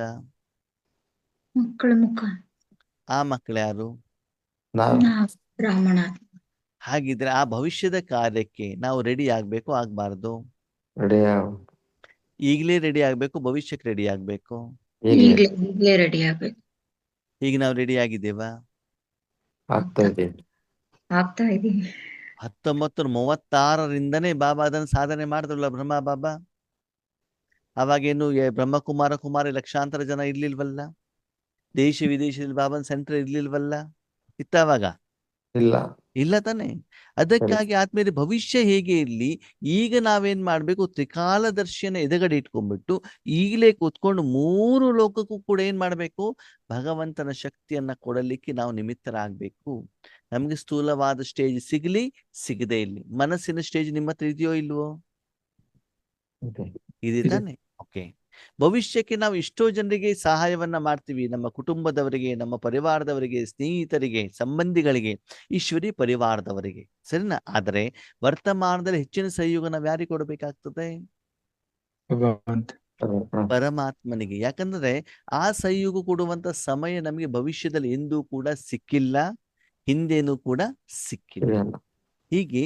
ಮಕ್ಕಳ ಮುಖ. ಆ ಮಕ್ಕಳು ಯಾರು? ಬ್ರಾಹ್ಮಣ. ಹಾಗಿದ್ರೆ ಆ ಭವಿಷ್ಯದ ಕಾರ್ಯಕ್ಕೆ ನಾವು ರೆಡಿ ಆಗ್ಬೇಕು ಆಗ್ಬಾರ್ದು? ರೆಡಿ ಈಗಲೇ ರೆಡಿ ಆಗ್ಬೇಕು ಭವಿಷ್ಯಕ್ಕೆ ರೆಡಿ ಆಗ್ಬೇಕು? ಈಗಲೇ. ಈಗ್ಲೇ ಈಗ್ಲೇ ರೆಡಿ ಆಗ್ಬೇಕು. ಈಗ ನಾವು ರೆಡಿ ಆಗಿದ್ದೇವಾ? ಹತ್ತೊಂಬತ್ತು ಮೂವತ್ತಾರರಿಂದನೇ ಬಾಬಾ ಅದನ್ನು ಸಾಧನೆ ಮಾಡಿದ್ರಲ್ಲ ಬ್ರಹ್ಮ ಬಾಬಾ? ಅವಾಗೇನು ಬ್ರಹ್ಮಕುಮಾರ ಕುಮಾರಿ ಲಕ್ಷಾಂತರ ಜನ ಇರ್ಲಿಲ್ವಲ್ಲ? ದೇಶ ವಿದೇಶದಲ್ಲಿ ಬಾಬನ್ ಸೆಂಟರ್ ಇರ್ಲಿಲ್ವಲ್ಲ? ಇತ್ತಾವಾಗ? ಇಲ್ಲ. ಇಲ್ಲ ತಾನೆ? ಅದಕ್ಕಾಗಿ ಆದ್ಮೇಲೆ ಭವಿಷ್ಯ ಹೇಗೆ ಇರ್ಲಿ? ಈಗ ನಾವೇನ್ ಮಾಡ್ಬೇಕು? ತ್ರಿಕಾಲದರ್ಶಿಯನ್ನ ಎದಗಡೆ ಇಟ್ಕೊಂಡ್ಬಿಟ್ಟು ಈಗಲೇ ಕೂತ್ಕೊಂಡು ಮೂರು ಲೋಕಕ್ಕೂ ಕೂಡ ಏನ್ ಮಾಡ್ಬೇಕು? ಭಗವಂತನ ಶಕ್ತಿಯನ್ನ ಕೊಡಲಿಕ್ಕೆ ನಾವು ನಿಮಿತ್ತರಾಗ್ಬೇಕು. ನಮ್ಗೆ ಸ್ಥೂಲವಾದ ಸ್ಟೇಜ್ ಸಿಗ್ಲಿ ಸಿಗದೆ ಇಲ್ಲಿ ಮನಸ್ಸಿನ ಸ್ಟೇಜ್ ನಿಮ್ಮ ಹತ್ರ ಇದೆಯೋ ಇಲ್ವೋ? ಇದೆ. ತಾನೆ? ಓಕೆ ಭವಿಷ್ಯಕ್ಕೆ ನಾವು ಎಷ್ಟೋ ಜನರಿಗೆ ಸಹಾಯವನ್ನ ಮಾಡ್ತೀವಿ. ನಮ್ಮ ಕುಟುಂಬದವರಿಗೆ ನಮ್ಮ ಪರಿವಾರದವರಿಗೆ ಸ್ನೇಹಿತರಿಗೆ ಸಂಬಂಧಿಗಳಿಗೆ ಈಶ್ವರಿ ಪರಿವಾರದವರಿಗೆ. ಸರಿನಾ? ಆದರೆ ವರ್ತಮಾನದಲ್ಲಿ ಹೆಚ್ಚಿನ ಸಹಯೋಗ ನಾವು ಯಾರಿಗೆ ಕೊಡಬೇಕಾಗ್ತದೆ? ಪರಮಾತ್ಮನಿಗೆ. ಯಾಕಂದ್ರೆ ಆ ಸಹಯೋಗ ಕೊಡುವಂತ ಸಮಯ ನಮಗೆ ಭವಿಷ್ಯದಲ್ಲಿ ಎಂದೂ ಕೂಡ ಸಿಕ್ಕಿಲ್ಲ ಹಿಂದೇನೂ ಕೂಡ ಸಿಕ್ಕಿಲ್ಲ. ಹೀಗೆ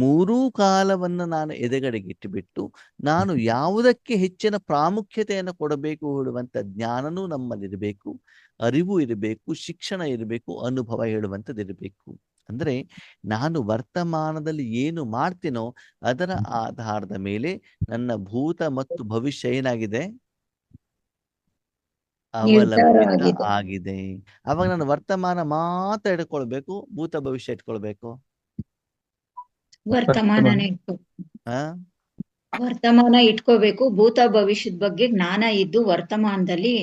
ಮೂರೂ ಕಾಲವನ್ನು ನಾನು ಎದೆಗಡೆಗೆ ಇಟ್ಟುಬಿಟ್ಟು ನಾನು ಯಾವುದಕ್ಕೆ ಹೆಚ್ಚಿನ ಪ್ರಾಮುಖ್ಯತೆಯನ್ನು ಕೊಡಬೇಕು ಹೇಳುವಂತ ಜ್ಞಾನನೂ ನಮ್ಮಲ್ಲಿರಬೇಕು ಅರಿವು ಇರಬೇಕು ಶಿಕ್ಷಣ ಇರಬೇಕು ಅನುಭವ ಹೇಳುವಂಥದ್ದಿರಬೇಕು. ಅಂದ್ರೆ ನಾನು ವರ್ತಮಾನದಲ್ಲಿ ಏನು ಮಾಡ್ತೀನೋ ಅದರ ಆಧಾರದ ಮೇಲೆ ನನ್ನ ಭೂತ ಮತ್ತು ಭವಿಷ್ಯ ಏನಾಗಿದೆ? ಅವಲಂಬಿತ. ಆಗಿದೆ. ಅವಾಗ ನಾನು ವರ್ತಮಾನ ಮಾತ್ರ ಇಟ್ಕೊಳ್ಬೇಕು ಭೂತ ಭವಿಷ್ಯ ಇಟ್ಕೊಳ್ಬೇಕು? ವರ್ತಮಾನನೇ ಇಟ್ಕೋ ವರ್ತಮಾನ ಇಟ್ಕೋಬೇಕು ಭೂತ ಭವಿಷ್ಯದ ಬಗ್ಗೆ ಜ್ಞಾನ ಇದ್ದು ವರ್ತಮಾನದಲ್ಲಿ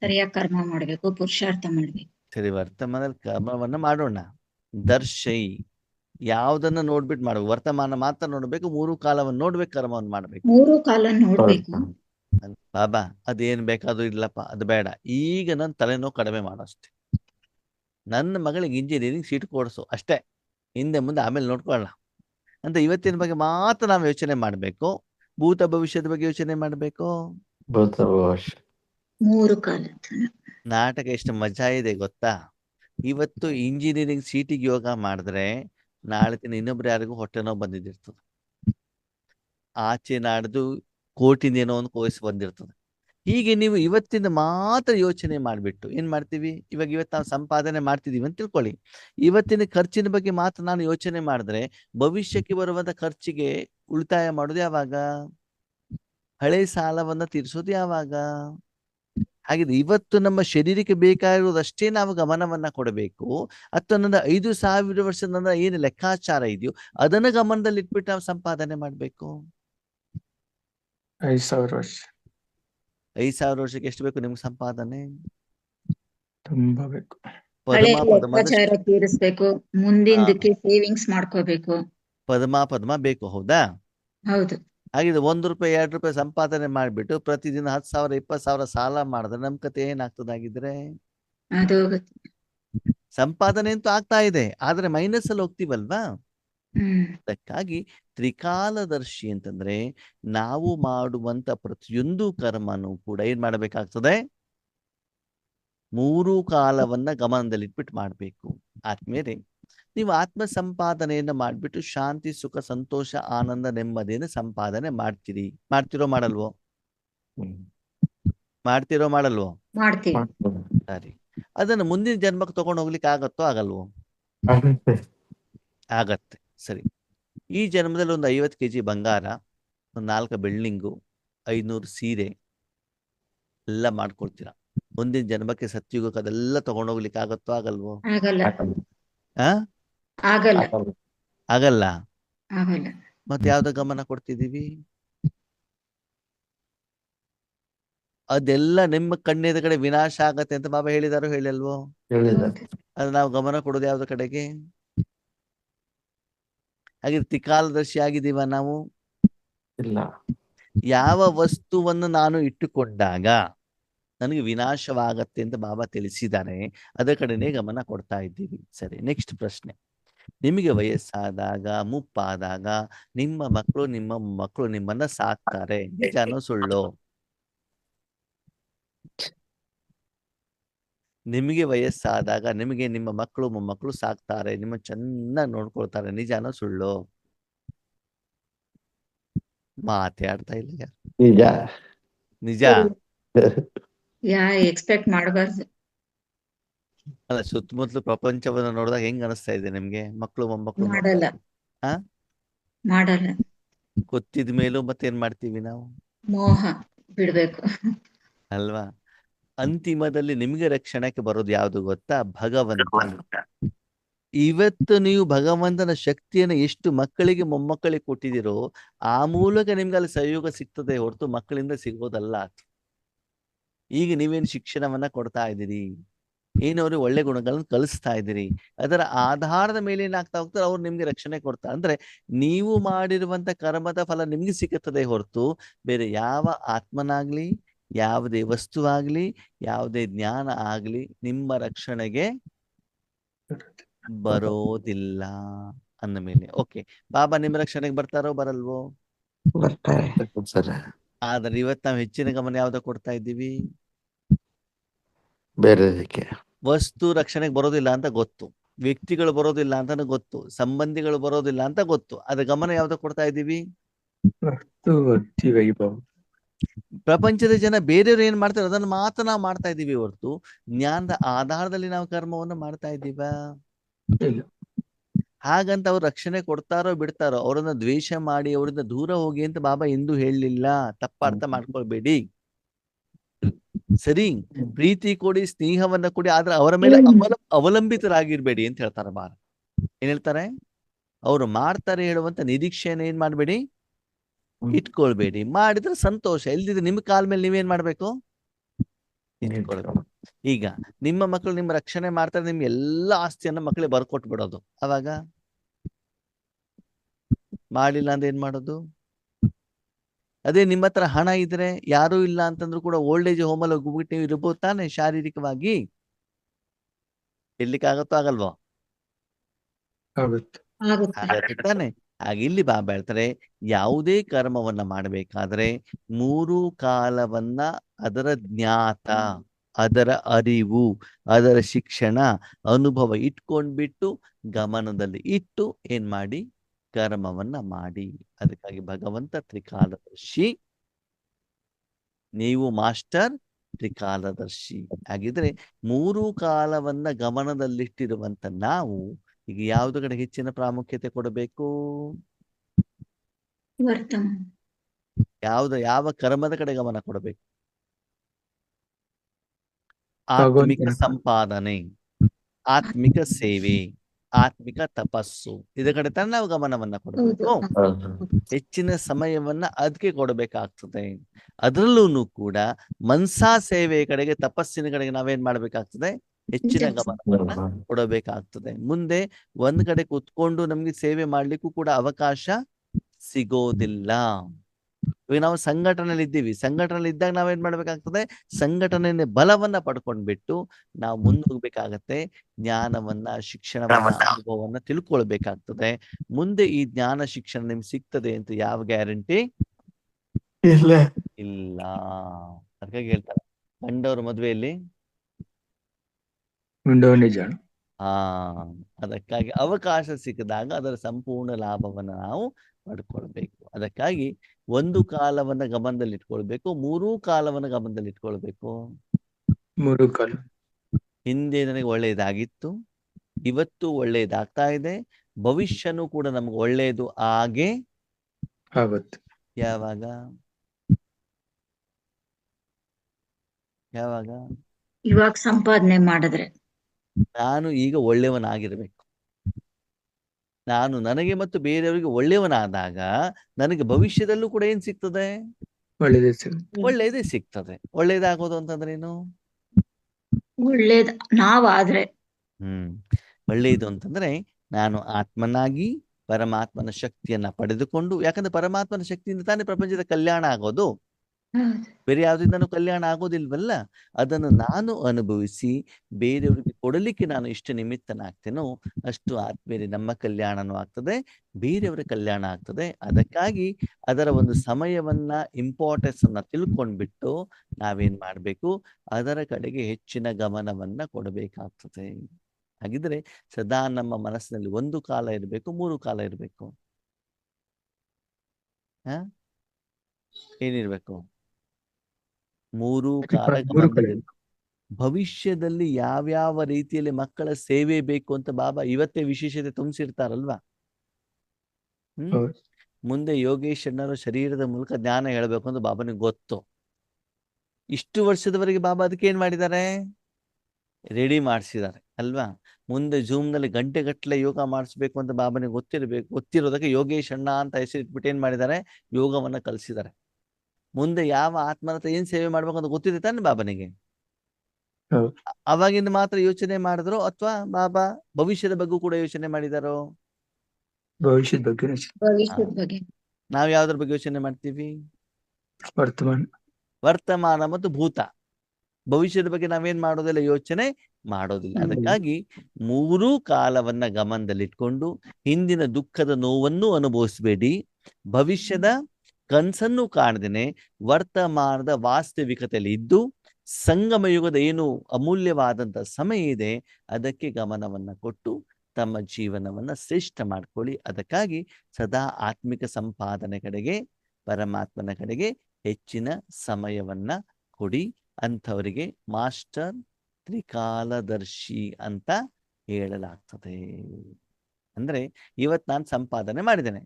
ಸರಿಯಾಗಿ ಕರ್ಮ ಮಾಡ್ಬೇಕು ಪುರುಷಾರ್ಥ ಮಾಡ್ಬೇಕು. ಸರಿ ವರ್ತಮಾನದಲ್ಲಿ ಕರ್ಮವನ್ನ ಮಾಡೋಣ. ದರ್ಶೈ. ಯಾವ್ದನ್ನ ನೋಡ್ಬಿಟ್ಟು ಮಾಡ್ಬೇಕು ವರ್ತಮಾನ ಮಾತ್ರ ನೋಡ್ಬೇಕು ಮೂರು ಕಾಲವನ್ನು ನೋಡ್ಬೇಕು ಕರ್ಮವನ್ನು ಮಾಡ್ಬೇಕು. ಮೂರು ಕಾಲ ನೋಡ್ಬೇಕು. ಬಾಬಾ ಅದೇನ್ ಬೇಕಾದ್ರೂ ಇಲ್ಲಪ್ಪ ಅದು ಬೇಡ. ಈಗ ನನ್ನ ತಲೆನೋವು ಕಡಿಮೆ ಮಾಡೋ ಅಷ್ಟೇ ನನ್ನ ಮಗಳಿಗೆ ಇಂಜಿನಿಯರಿಂಗ್ ಸೀಟ್ ಕೊಡಿಸು ಅಷ್ಟೇ. ಹಿಂದೆ ಮುಂದೆ ಆಮೇಲೆ ನೋಡ್ಕೊಳ್ಳ ಅಂತ ಇವತ್ತಿನ ಬಗ್ಗೆ ಮಾತ್ರ ನಾವು ಯೋಚನೆ ಮಾಡ್ಬೇಕು. ಭೂತ ಭವಿಷ್ಯದ ಬಗ್ಗೆ ಯೋಚನೆ ಮಾಡ್ಬೇಕು. ಭೂತ ಭವಿಷ್ಯ. ಮೂರು ಕಾಲ ನಾಟಕ ಎಷ್ಟು ಮಜಾ ಇದೆ ಗೊತ್ತಾ? ಇವತ್ತು ಇಂಜಿನಿಯರಿಂಗ್ ಸೀಟಿಗೆ ಯೋಗ ಮಾಡಿದ್ರೆ ನಾಳೆ ದಿನ ಇನ್ನೊಬ್ರು ಯಾರಿಗೂ ಹೊಟ್ಟೆ ನೋವು ಬಂದಿದ್ದಿರ್ತದೆ. ಆಚೆ ನಾಡ್ದು ಕೋಟಿನೇನೋ ಏನೋ ಒಂದು ಕೋರ್ಸ್ ಬಂದಿರ್ತದೆ. ಹೀಗೆ ನೀವು ಇವತ್ತಿಂದ ಮಾತ್ರ ಯೋಚನೆ ಮಾಡಿಬಿಟ್ಟು ಏನ್ ಮಾಡ್ತೀವಿ? ಇವಾಗ ಇವತ್ತು ನಾವು ಸಂಪಾದನೆ ಮಾಡ್ತಿದೀವಿ ಅಂತ ತಿಳ್ಕೊಳ್ಳಿ. ಇವತ್ತಿನ ಖರ್ಚಿನ ಬಗ್ಗೆ ಮಾತ್ರ ನಾನು ಯೋಚನೆ ಮಾಡಿದ್ರೆ ಭವಿಷ್ಯಕ್ಕೆ ಬರುವಂತ ಖರ್ಚಿಗೆ ಉಳಿತಾಯ ಮಾಡೋದು ಯಾವಾಗ? ಹಳೆ ಸಾಲವನ್ನ ತೀರಿಸೋದು ಯಾವಾಗ? ಹಾಗಿದ್ರೆ ಇವತ್ತು ನಮ್ಮ ಶರೀರಕ್ಕೆ ಬೇಕಾಗಿರೋದಷ್ಟೇ ನಾವು ಗಮನವನ್ನ ಕೊಡಬೇಕು. ಅಥವಾ ನನ್ನ ಐದು ಸಾವಿರ ವರ್ಷದ ನನ್ನ ಏನು ಲೆಕ್ಕಾಚಾರ ಇದೆಯೋ ಅದನ್ನ ಗಮನದಲ್ಲಿ ಇಟ್ಬಿಟ್ಟು ನಾವು ಸಂಪಾದನೆ ಮಾಡ್ಬೇಕು. ಐದು ಸಾವಿರ ವರ್ಷ. ಐದ್ ಸಾವಿರ ವರ್ಷಕ್ಕೆ ಎಷ್ಟು ಬೇಕು ನಿಮ್ಗೆ ಸಂಪಾದನೆ? ತುಂಬಾ ಬೇಕು. ಹಳೆ ಲೆಕ್ಕಾಚಾರ ತೀರಿಸ್ಬೇಕು. ಮುಂದಿಂದಕ್ಕೆ ಸೇವಿಂಗ್ಸ್ ಮಾಡ್ಕೋಬೇಕು. ಪದ್ಮ ಪದ್ಮ ಬೇಕು ಹೌದಾ? ಹೌದು. ಹಾಗಿದ್ರೆ ಒಂದ್ ರೂಪಾಯಿ ಎರಡ್ ರೂಪಾಯಿ ಸಂಪಾದನೆ ಮಾಡ್ಬಿಟ್ಟು ಪ್ರತಿದಿನ ಹತ್ತು ಸಾವಿರ ಇಪ್ಪತ್ತು ಸಾವಿರ ಸಾಲ ಮಾಡಿದ್ರೆ ನಮ್ ಕತೆ ಏನಾಗ್ತದಾಗಿದ್ರೆ ಅದು ಸಂಪಾದನೆ ಅಂತೂ ಆಗ್ತಾ ಇದೆ ಆದ್ರೆ ಮೈನಸ್ ಅಲ್ಲಿ ಹೋಗ್ತೀವಲ್ವಾ? ಅದಕ್ಕಾಗಿ ತ್ರಿಕಾಲದರ್ಶಿ ಅಂತಂದ್ರೆ ನಾವು ಮಾಡುವಂತ ಪ್ರತಿಯೊಂದು ಕರ್ಮನು ಕೂಡ ಏನ್ ಮಾಡಬೇಕಾಗ್ತದೆ? ಮೂರು ಕಾಲವನ್ನ ಗಮನದಲ್ಲಿಟ್ಬಿಟ್ಟು ಮಾಡ್ಬೇಕು. ಆದ್ಮೇಲೆ ನೀವು ಆತ್ಮ ಸಂಪಾದನೆಯನ್ನ ಮಾಡ್ಬಿಟ್ಟು ಶಾಂತಿ ಸುಖ ಸಂತೋಷ ಆನಂದ ನೆಮ್ಮದಿಯನ್ನು ಸಂಪಾದನೆ ಮಾಡ್ತೀರಿ. ಮಾಡ್ತಿರೋ ಮಾಡಲ್ವೋ? ಹ್ಮ್. ಮಾಡ್ತಿರೋ ಮಾಡಲ್ವೋ? ಮಾಡ್ತೀವಿ. ಸರಿ. ಅದನ್ನ ಮುಂದಿನ ಜನ್ಮಕ್ಕೆ ತಗೊಂಡು ಹೋಗ್ಲಿಕ್ಕೆ ಆಗತ್ತೋ ಆಗಲ್ವೋ? ಆಗುತ್ತೆ. ಸರಿ. ಈ ಜನ್ಮದಲ್ಲಿ ಒಂದು ಐವತ್ತು ಕೆ ಜಿ ಬಂಗಾರ ಒಂದು ನಾಲ್ಕು ಬಿಲ್ಡಿಂಗು ಐನೂರು ಸೀರೆ ಎಲ್ಲ ಮಾಡ್ಕೊಳ್ತೀರಾ ಮುಂದಿನ ಜನ್ಮಕ್ಕೆ ಸತ್ಯುಗಕ್ಕೆ ಅದೆಲ್ಲ ತಗೊಂಡೋಗ್ಲಿಕ್ಕೆ ಆಗತ್ತೋ ಆಗಲ್ವೋ? ಆಗಲ್ಲ. ಮತ್ತೆ ಯಾವ್ದ ಗಮನ ಕೊಡ್ತಿದೀವಿ ಅದೆಲ್ಲ ನಿಮ್ಮ ಕಣ್ಣೆದ ಕಡೆ ವಿನಾಶ ಆಗತ್ತೆ ಅಂತ ಬಾಬಾ ಹೇಳಿದಾರೋ ಹೇಳಲ್ವೋ? ಅದು ನಾವು ಗಮನ ಕೊಡೋದು ಯಾವ್ದು ಕಡೆಗೆ? ಹಾಗೆ ತ್ರಿಕಾಲದರ್ಶಿ ಆಗಿದ್ದೀವ ನಾವು? ಇಲ್ಲ. ಯಾವ ವಸ್ತುವನ್ನು ನಾನು ಇಟ್ಟುಕೊಂಡಾಗ ನನಗೆ ವಿನಾಶವಾಗತ್ತೆ ಅಂತ ಬಾಬಾ ತಿಳಿಸಿದ್ದಾರೆ ಅದರ ಕಡೆನೆ ಗಮನ ಕೊಡ್ತಾ ಇದ್ದೀವಿ. ಸರಿ ನೆಕ್ಸ್ಟ್ ಪ್ರಶ್ನೆ. ನಿಮಗೆ ವಯಸ್ಸಾದಾಗ ಮುಪ್ಪಾದಾಗ ನಿಮ್ಮ ಮಕ್ಕಳು ನಿಮ್ಮ ಮಕ್ಕಳು ನಿಮ್ಮನ್ನ ಸಾಕ್ತಾರೆ. ನಿಜಾನೋ ಸುಳ್ಳು? ನಿಮಗೆ ವಯಸ್ಸಾದಾಗ ನಿಮಗೆ ನಿಮ್ಮ ಮಕ್ಕಳು ಮೊಮ್ಮಕ್ಕಳು ಸಾಕ್ತಾರೆ ನಿಮ್ಮ ಚೆನ್ನಾಗಿ ನೋಡ್ಕೊಳ್ತಾರೆ ನಿಜಾನ ಸುಳ್ಳು? ಮಾತೇ ಆಡ್ತಾ ಇಲ್ಲ ಯಾರು. ನಿಜ. ನಿಜ? ಯಾ ಎಕ್ಸ್ಪೆಕ್ಟ್ ಮಾಡಬಾರ್ದು. ಅಲ್ಲ ಸುತ್ತಮುತ್ತಲು ಪ್ರಪಂಚವನ್ನ ನೋಡಿದಾಗ ಹೆಂಗ್ ಅನಿಸ್ತಾ ಇದೆ ನಿಮ್ಗೆ? ಮಕ್ಕಳು ಮೊಮ್ಮಕ್ಕಳು ಮಾಡಲ್ಲ. ಆ? ಮಾಡಲ್ಲ. ಗೊತ್ತಿದ ಮೇಲೂ ಮತ್ತೇನ್ ಮಾಡ್ತೀವಿ ನಾವು? ಮೋಹ ಬಿಡ್ಬೇಕು. ಅಲ್ವಾ? ಅಂತಿಮದಲ್ಲಿ ನಿಮಗೆ ರಕ್ಷಣೆಗೆ ಬರೋದು ಯಾವುದು ಗೊತ್ತಾ? ಭಗವಂತ. ಇವತ್ತು ನೀವು ಭಗವಂತನ ಶಕ್ತಿಯನ್ನು ಎಷ್ಟು ಮಕ್ಕಳಿಗೆ ಮೊಮ್ಮಕ್ಕಳಿಗೆ ಕೊಟ್ಟಿದ್ದೀರೋ ಆ ಮೂಲಕ ನಿಮ್ಗೆ ಅಲ್ಲಿ ಸಹಯೋಗ ಸಿಗ್ತದೆ ಹೊರತು ಮಕ್ಕಳಿಂದ ಸಿಗೋದಲ್ಲ. ಈಗ ನೀವೇನು ಶಿಕ್ಷಣವನ್ನ ಕೊಡ್ತಾ ಇದ್ದೀರಿ? ಏನು ಅವ್ರಿಗೆ ಒಳ್ಳೆ ಗುಣಗಳನ್ನು ಕಲಿಸ್ತಾ ಇದ್ದೀರಿ? ಅದರ ಆಧಾರದ ಮೇಲೆ ಏನಾಗ್ತಾ ಹೋಗ್ತಾರೆ ಅವ್ರು ನಿಮ್ಗೆ ರಕ್ಷಣೆ ಕೊಡ್ತಾ ಅಂದ್ರೆ ನೀವು ಮಾಡಿರುವಂತ ಕರ್ಮದ ಫಲ ನಿಮ್ಗೆ ಸಿಗುತ್ತದೆ ಹೊರತು ಬೇರೆ ಯಾವ ಆತ್ಮನಾಗ್ಲಿ ಯಾವುದೇ ವಸ್ತುವಾಗ್ಲಿ ಯಾವುದೇ ಜ್ಞಾನ ಆಗ್ಲಿ ನಿಮ್ಮ ರಕ್ಷಣೆಗೆ ಬರೋದಿಲ್ಲ ಅಂದ ಮೇಲೆ. ಓಕೆ. ಬಾಬಾ ನಿಮ್ಮ ರಕ್ಷಣೆಗೆ ಬರ್ತಾರೋ ಬರಲ್ವೋ? ಆದ್ರೆ ಇವತ್ತು ನಾವು ಹೆಚ್ಚಿನ ಗಮನ ಯಾವ್ದ ಕೊಡ್ತಾ ಇದ್ದೀವಿ? ವಸ್ತು ರಕ್ಷಣೆಗೆ ಬರೋದಿಲ್ಲ ಅಂತ ಗೊತ್ತು. ವ್ಯಕ್ತಿಗಳು ಬರೋದಿಲ್ಲ ಅಂತ ಗೊತ್ತು. ಸಂಬಂಧಿಗಳು ಬರೋದಿಲ್ಲ ಅಂತ ಗೊತ್ತು. ಅದ್ರ ಗಮನ ಯಾವ್ದ ಕೊಡ್ತಾ ಇದ್ದೀವಿ? ಪ್ರಪಂಚದ ಜನ ಬೇರೆಯವ್ರು ಏನ್ ಮಾಡ್ತಾರೆ ಅದನ್ನ ಮಾತ್ರ ನಾವು ಮಾಡ್ತಾ ಇದ್ದೀವಿ ಹೊರತು ಜ್ಞಾನದ ಆಧಾರದಲ್ಲಿ ನಾವು ಕರ್ಮವನ್ನು ಮಾಡ್ತಾ ಇದ್ದೀವ? ಹಾಗಂತ ಅವ್ರು ರಕ್ಷಣೆ ಕೊಡ್ತಾರೋ ಬಿಡ್ತಾರೋ ಅವರನ್ನ ದ್ವೇಷ ಮಾಡಿ ಅವರಿಂದ ದೂರ ಹೋಗಿ ಅಂತ ಬಾಬಾ ಎಂದೂ ಹೇಳಲಿಲ್ಲ. ತಪ್ಪ ಅರ್ಥ ಮಾಡ್ಕೊಳ್ಬೇಡಿ. ಸರಿ ಪ್ರೀತಿ ಕೊಡಿ ಸ್ನೇಹವನ್ನ ಕೊಡಿ ಆದ್ರೆ ಅವರ ಮೇಲೆ ಅವಲ ಅವಲಂಬಿತರಾಗಿರ್ಬೇಡಿ ಅಂತ ಹೇಳ್ತಾರೆ ಬಾರ ಏನ್ ಹೇಳ್ತಾರೆ? ಅವ್ರು ಮಾಡ್ತಾರೆ ಹೇಳುವಂತ ನಿರೀಕ್ಷೆಯನ್ನ ಏನ್ ಮಾಡ್ಬೇಡಿ? ಇಟ್ಕೊಳ್ಬೇಡಿ. ಮಾಡಿದ್ರೆ ಸಂತೋಷ. ಇಲ್ದಿದ್ರೆ ನಿಮ್ ಕಾಲ್ ಮೇಲೆ ನೀವೇನ್ ಮಾಡ್ಬೇಕು? ಈಗ ನಿಮ್ಮ ಮಕ್ಕಳು ನಿಮ್ಮ ರಕ್ಷಣೆ ಮಾಡ್ತಾರೆ ನಿಮ್ ಎಲ್ಲಾ ಆಸ್ತಿಯನ್ನ ಮಕ್ಕಳಿಗೆ ಬರ್ಕೊಟ್ ಬಿಡೋದು. ಅವಾಗ? ಮಾಡಿಲ್ಲ ಅಂದ್ರೆ ಏನ್ ಮಾಡೋದು? ಅದೇ ನಿಮ್ಮ ಹತ್ರ ಹಣ ಇದ್ರೆ ಯಾರು ಇಲ್ಲ ಅಂತಂದ್ರು ಕೂಡ ಓಲ್ಡ್ ಏಜ್ ಹೋಮಲ್ಲಿ ಹೋಗ್ಬಿಟ್ಟು ನೀವು ಇರ್ಬೋದು ತಾನೆ ಶಾರೀರಿಕವಾಗಿ? ಆಗಲ್ವೋ? ಆಗುತ್ತೆ. ಆಗುತ್ತೆ ಆಗತ್ತೆ ತಾನೆ. ಹಾಗೆ ಇಲ್ಲಿ ಬಾಬಾ ಹೇಳ್ತಾರೆ ಯಾವುದೇ ಕರ್ಮವನ್ನ ಮಾಡಬೇಕಾದ್ರೆ ಮೂರು ಕಾಲವನ್ನ ಅದರ ಜ್ಞಾತ, ಅದರ ಅರಿವು, ಅದರ ಶಿಕ್ಷಣ, ಅನುಭವ ಇಟ್ಕೊಂಡ್ಬಿಟ್ಟು ಗಮನದಲ್ಲಿ ಇಟ್ಟು ಏನ್ ಮಾಡಿ, ಕರ್ಮವನ್ನ ಮಾಡಿ. ಅದಕ್ಕಾಗಿ ಭಗವಂತ ತ್ರಿಕಾಲದರ್ಶಿ. ನೀವು ಮಾಸ್ಟರ್ ತ್ರಿಕಾಲದರ್ಶಿ. ಹಾಗಿದ್ರೆ ಮೂರು ಕಾಲವನ್ನ ಗಮನದಲ್ಲಿಟ್ಟಿರುವಂತ ನಾವು ಈಗ ಯಾವ್ದು ಕಡೆ ಹೆಚ್ಚಿನ ಪ್ರಾಮುಖ್ಯತೆ ಕೊಡಬೇಕು? ಯಾವ್ದು ಯಾವ ಕರ್ಮದ ಕಡೆ ಗಮನ ಕೊಡಬೇಕು? ಆತ್ಮಿಕ ಸಂಪಾದನೆ ಆತ್ಮಿಕ ಸೇವೆ ಆತ್ಮಿಕ ತಪಸ್ಸು ಇದ ಕಡೆ ತಾನೆ ನಾವು ಗಮನವನ್ನ ಕೊಡಬೇಕು. ಹೆಚ್ಚಿನ ಸಮಯವನ್ನ ಅದಕ್ಕೆ ಕೊಡಬೇಕಾಗ್ತದೆ. ಅದರಲ್ಲೂ ಕೂಡ ಮನ್ಸಾ ಸೇವೆ ಕಡೆಗೆ ತಪಸ್ಸಿನ ಕಡೆಗೆ ನಾವೇನ್ ಮಾಡ್ಬೇಕಾಗ್ತದೆ? ಹೆಚ್ಚಿನ. ಗಮನವನ್ನ ಕೊಡಬೇಕಾಗ್ತದೆ. ಮುಂದೆ ಒಂದ್ ಕಡೆ ಕುತ್ಕೊಂಡು ನಮ್ಗೆ ಸೇವೆ ಮಾಡ್ಲಿಕ್ಕೂ ಕೂಡ ಅವಕಾಶ ಸಿಗೋದಿಲ್ಲ. ಇವಾಗ ನಾವು ಸಂಘಟನೆಯಲ್ಲಿ ಇದ್ದೀವಿ ಸಂಘಟನೆಯಲ್ಲಿ ಇದ್ದಾಗ ನಾವೇನ್ ಮಾಡ್ಬೇಕಾಗ್ತದೆ? ಸಂಘಟನೆಯ ಬಲವನ್ನ ಪಡ್ಕೊಂಡ್ಬಿಟ್ಟು ನಾವು ಮುಂದೆ ಹೋಗ್ಬೇಕಾಗತ್ತೆ ಜ್ಞಾನವನ್ನ ಶಿಕ್ಷಣವನ್ನ ಅನುಭವವನ್ನ ತಿಳ್ಕೊಳ್ಬೇಕಾಗ್ತದೆ. ಮುಂದೆ ಈ ಜ್ಞಾನ ಶಿಕ್ಷಣ ನಿಮ್ಗೆ ಸಿಗ್ತದೆ ಅಂತ ಯಾವ ಗ್ಯಾರಂಟಿ? ಇಲ್ಲ. ಇಲ್ಲ. ಅದಕ್ಕಾಗಿ ಹೇಳ್ತಾರೆ. ಗಂಡವ್ರ ಮದುವೆಯಲ್ಲಿ? ಮುಂಡೋ ಜಾಣ ಆ ಅದಕ್ಕಾಗಿ ಅವಕಾಶ ಸಿಕ್ಕಿದಾಗ ಅದರ ಸಂಪೂರ್ಣ ಲಾಭವನ್ನ ನಾವು ಪಡ್ಕೊಳ್ಬೇಕು. ಅದಕ್ಕಾಗಿ ಒಂದು ಕಾಲವನ್ನ ಗಮನದಲ್ಲಿ ಇಟ್ಕೊಳ್ಬೇಕು ಮೂರೂ ಕಾಲವನ್ನ ಗಮನದಲ್ಲಿ ಇಟ್ಕೊಳ್ಬೇಕು ಮೂರು ಕಾಲ. ಹಿಂದೆ ನನಗೆ ಒಳ್ಳೆಯದಾಗಿತ್ತು ಇವತ್ತು ಒಳ್ಳೆಯದಾಗ್ತಾ ಇದೆ ಭವಿಷ್ಯನೂ ಕೂಡ ನಮ್ಗೆ ಒಳ್ಳೆಯದು ಹಾಗೆ. ಆಗುತ್ತೆ. ಯಾವಾಗ? ಯಾವಾಗ? ಇವಾಗ ಸಂಪಾದನೆ ಮಾಡಿದ್ರೆ. ನಾನು ಈಗ ಒಳ್ಳೆಯವನಾಗಿರಬೇಕು. ನಾನು ನನಗೆ ಮತ್ತು ಬೇರೆಯವರಿಗೆ ಒಳ್ಳೆಯವನಾದಾಗ ನನಗೆ ಭವಿಷ್ಯದಲ್ಲೂ ಕೂಡ ಏನ್ ಸಿಗ್ತದೆ? ಒಳ್ಳೆಯದೇ ಸಿಗ್ತದೆ. ಒಳ್ಳೆಯದೇ ಸಿಗ್ತದೆ. ಒಳ್ಳೇದಾಗೋದು ಅಂತಂದ್ರೇನು? ಒಳ್ಳೇದ ನಾವಾದ್ರೆ. ಹ್ಮ್. ಒಳ್ಳೆಯದು ಅಂತಂದ್ರೆ ನಾನು ಆತ್ಮನಾಗಿ ಪರಮಾತ್ಮನ ಶಕ್ತಿಯನ್ನ ಪಡೆದುಕೊಂಡು ಯಾಕಂದ್ರೆ ಪರಮಾತ್ಮನ ಶಕ್ತಿಯಿಂದ ತಾನೇ ಪ್ರಪಂಚದ ಕಲ್ಯಾಣ ಆಗೋದು. ಬೇರೆ ಯಾವ್ದ್ರಿಂದನೂ ಕಲ್ಯಾಣ ಆಗೋದಿಲ್ವಲ್ಲ? ಅದನ್ನು ನಾನು ಅನುಭವಿಸಿ ಬೇರೆಯವರಿಗೆ ಕೊಡಲಿಕ್ಕೆ ನಾನು ಎಷ್ಟು ನಿಮಿತ್ತನಾಗ್ತೇನೋ, ಅಷ್ಟು ಆತ್ಮೇಲೆ ನಮ್ಮ ಕಲ್ಯಾಣನೂ ಆಗ್ತದೆ, ಬೇರೆಯವರ ಕಲ್ಯಾಣ ಆಗ್ತದೆ. ಅದಕ್ಕಾಗಿ ಅದರ ಒಂದು ಸಮಯವನ್ನ ಇಂಪಾರ್ಟೆನ್ಸ್ ಅನ್ನ ತಿಳ್ಕೊಂಡ್ಬಿಟ್ಟು ನಾವೇನ್ ಮಾಡ್ಬೇಕು? ಅದರ ಕಡೆಗೆ ಹೆಚ್ಚಿನ ಗಮನವನ್ನ ಕೊಡಬೇಕಾಗ್ತದೆ. ಹಾಗಿದ್ರೆ ಸದಾ ನಮ್ಮ ಮನಸ್ಸಿನಲ್ಲಿ ಒಂದು ಕಾಲ ಇರಬೇಕು, ಮೂರು ಕಾಲ ಇರಬೇಕು. ಏನಿರ್ಬೇಕು? ಮೂರು ಗಮನದಲ್ಲಿ ಭವಿಷ್ಯದಲ್ಲಿ ಯಾವ್ಯಾವ ರೀತಿಯಲ್ಲಿ ಮಕ್ಕಳ ಸೇವೆ ಬೇಕು ಅಂತ ಬಾಬಾ ಇವತ್ತೇ ವಿಶೇಷತೆ ತುಂಬಿಸಿರ್ತಾರಲ್ವಾ? ಹ್ಮ್? ಮುಂದೆ ಯೋಗೇಶ್ ಅಣ್ಣರು ಶರೀರದ ಮೂಲಕ ಜ್ಞಾನ ಹೇಳ್ಬೇಕು ಅಂತ ಬಾಬನಿಗೆ ಗೊತ್ತು. ಇಷ್ಟು ವರ್ಷದವರೆಗೆ ಬಾಬಾ ಅದಕ್ಕೆ ಏನ್ ಮಾಡಿದ್ದಾರೆ? ರೆಡಿ ಮಾಡಿಸಿದ್ದಾರೆ ಅಲ್ವಾ? ಮುಂದೆ ಜೂಮ್ನಲ್ಲಿ ಗಂಟೆಗಟ್ಟಲೆ ಯೋಗ ಮಾಡಿಸ್ಬೇಕು ಅಂತ ಬಾಬನಿಗೆ ಗೊತ್ತಿರಬೇಕು ಗೊತ್ತಿರೋದಕ್ಕೆ ಯೋಗೇಶ್ ಅಣ್ಣ ಅಂತ ಹೆಸರಿಟ್ಬಿಟ್ಟು ಏನ್ ಮಾಡಿದ್ದಾರೆ? ಯೋಗವನ್ನ ಕಲಿಸಿದ್ದಾರೆ. ಮುಂದೆ ಯಾವ ಆತ್ಮನ ಹತ್ರ ಏನ್ ಸೇವೆ ಮಾಡ್ಬೇಕು ಅಂತ ಗೊತ್ತಿದೆ ತಾನೆ ಬಾಬನಿಗೆ? ಅವಾಗಿಂದ ಮಾತ್ರ ಯೋಚನೆ ಮಾಡಿದ್ರು ಅಥವಾ ಬಾಬಾ ಭವಿಷ್ಯದ ಬಗ್ಗೆ ಕೂಡ ಯೋಚನೆ ಮಾಡಿದಾರೋ? ಭವಿಷ್ಯದ ಬಗ್ಗೆ ಯೋಚನೆ. ಭವಿಷ್ಯದ ಬಗ್ಗೆ. ನಾವ್ ಯಾವ್ದ್ರ ಬಗ್ಗೆ ಯೋಚನೆ ಮಾಡ್ತೀವಿ? ವರ್ತಮಾನ. ವರ್ತಮಾನ ಮತ್ತು ಭೂತ. ಭವಿಷ್ಯದ ಬಗ್ಗೆ ನಾವೇನ್ ಮಾಡೋದಿಲ್ಲ ಯೋಚನೆ ಮಾಡೋದಿಲ್ಲ. ಅದಕ್ಕಾಗಿ ಮೂರೂ ಕಾಲವನ್ನ ಗಮನದಲ್ಲಿಟ್ಕೊಂಡು ಹಿಂದಿನ ದುಃಖದ ನೋವನ್ನು ಅನುಭವಿಸಬೇಡಿ. ಭವಿಷ್ಯದ ಕನ್ಸನ್ನು ಕಾಣದೇನೆ. ವರ್ತಮಾನದ ವಾಸ್ತವಿಕತೆಯಲ್ಲಿ ಇದ್ದು, ಸಂಗಮ ಯುಗದ ಏನು ಅಮೂಲ್ಯವಾದಂತ ಸಮಯ ಇದೆ, ಅದಕ್ಕೆ ಗಮನವನ್ನ ಕೊಟ್ಟು ತಮ್ಮ ಜೀವನವನ್ನ ಶ್ರೇಷ್ಠ ಮಾಡ್ಕೊಳ್ಳಿ. ಅದಕ್ಕಾಗಿ ಸದಾ ಆತ್ಮಿಕ ಸಂಪಾದನೆ ಕಡೆಗೆ, ಪರಮಾತ್ಮನ ಕಡೆಗೆ ಹೆಚ್ಚಿನ ಸಮಯವನ್ನ ಕೊಡಿ. ಅಂಥವರಿಗೆ ಮಾಸ್ಟರ್ ತ್ರಿಕಾಲದರ್ಶಿ ಅಂತ ಹೇಳಲಾಗ್ತದೆ. ಅಂದ್ರೆ ಇವತ್ ನಾನು ಸಂಪಾದನೆ ಮಾಡಿದ್ದೇನೆ.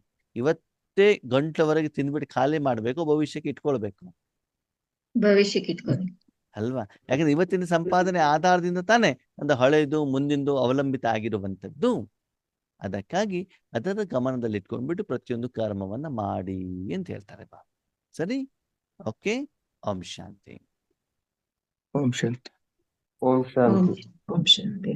ಇವತ್ತೇ ಗಂಟ್ಲವರೆಗೆ ತಿಂದ್ಬಿಟ್ಟು ಖಾಲಿ ಮಾಡ್ಬೇಕು ಭವಿಷ್ಯಕ್ಕೆ ಇಟ್ಕೊಳ್ಬೇಕು. ಭವಿಷ್ಯಕ್ಕೆ ಇಟ್ಕೊಳ್ಬೇಕು. ಅಲ್ವಾ? ಯಾಕಂದ್ರೆ ಇವತ್ತಿನ ಸಂಪಾದನೆ ಆಧಾರದಿಂದ ತಾನೇ ಒಂದು ಹಳೆಯದು ಮುಂದಿಂದು ಅವಲಂಬಿತ ಆಗಿರುವಂತದ್ದು ಅದಕ್ಕಾಗಿ ಅದರ ಗಮನದಲ್ಲಿ ಇಟ್ಕೊಂಡ್ಬಿಟ್ಟು ಪ್ರತಿಯೊಂದು ಕರ್ಮವನ್ನ ಮಾಡಿ ಅಂತ ಹೇಳ್ತಾರೆ ಬಾ ಸರಿ? ಓಕೆ? ಓಂ ಶಾಂತಿ. ಓಂ ಶಾಂತಿ. ಓಂ ಶಾಂತಿ. ಓಂ ಶಾಂತಿ.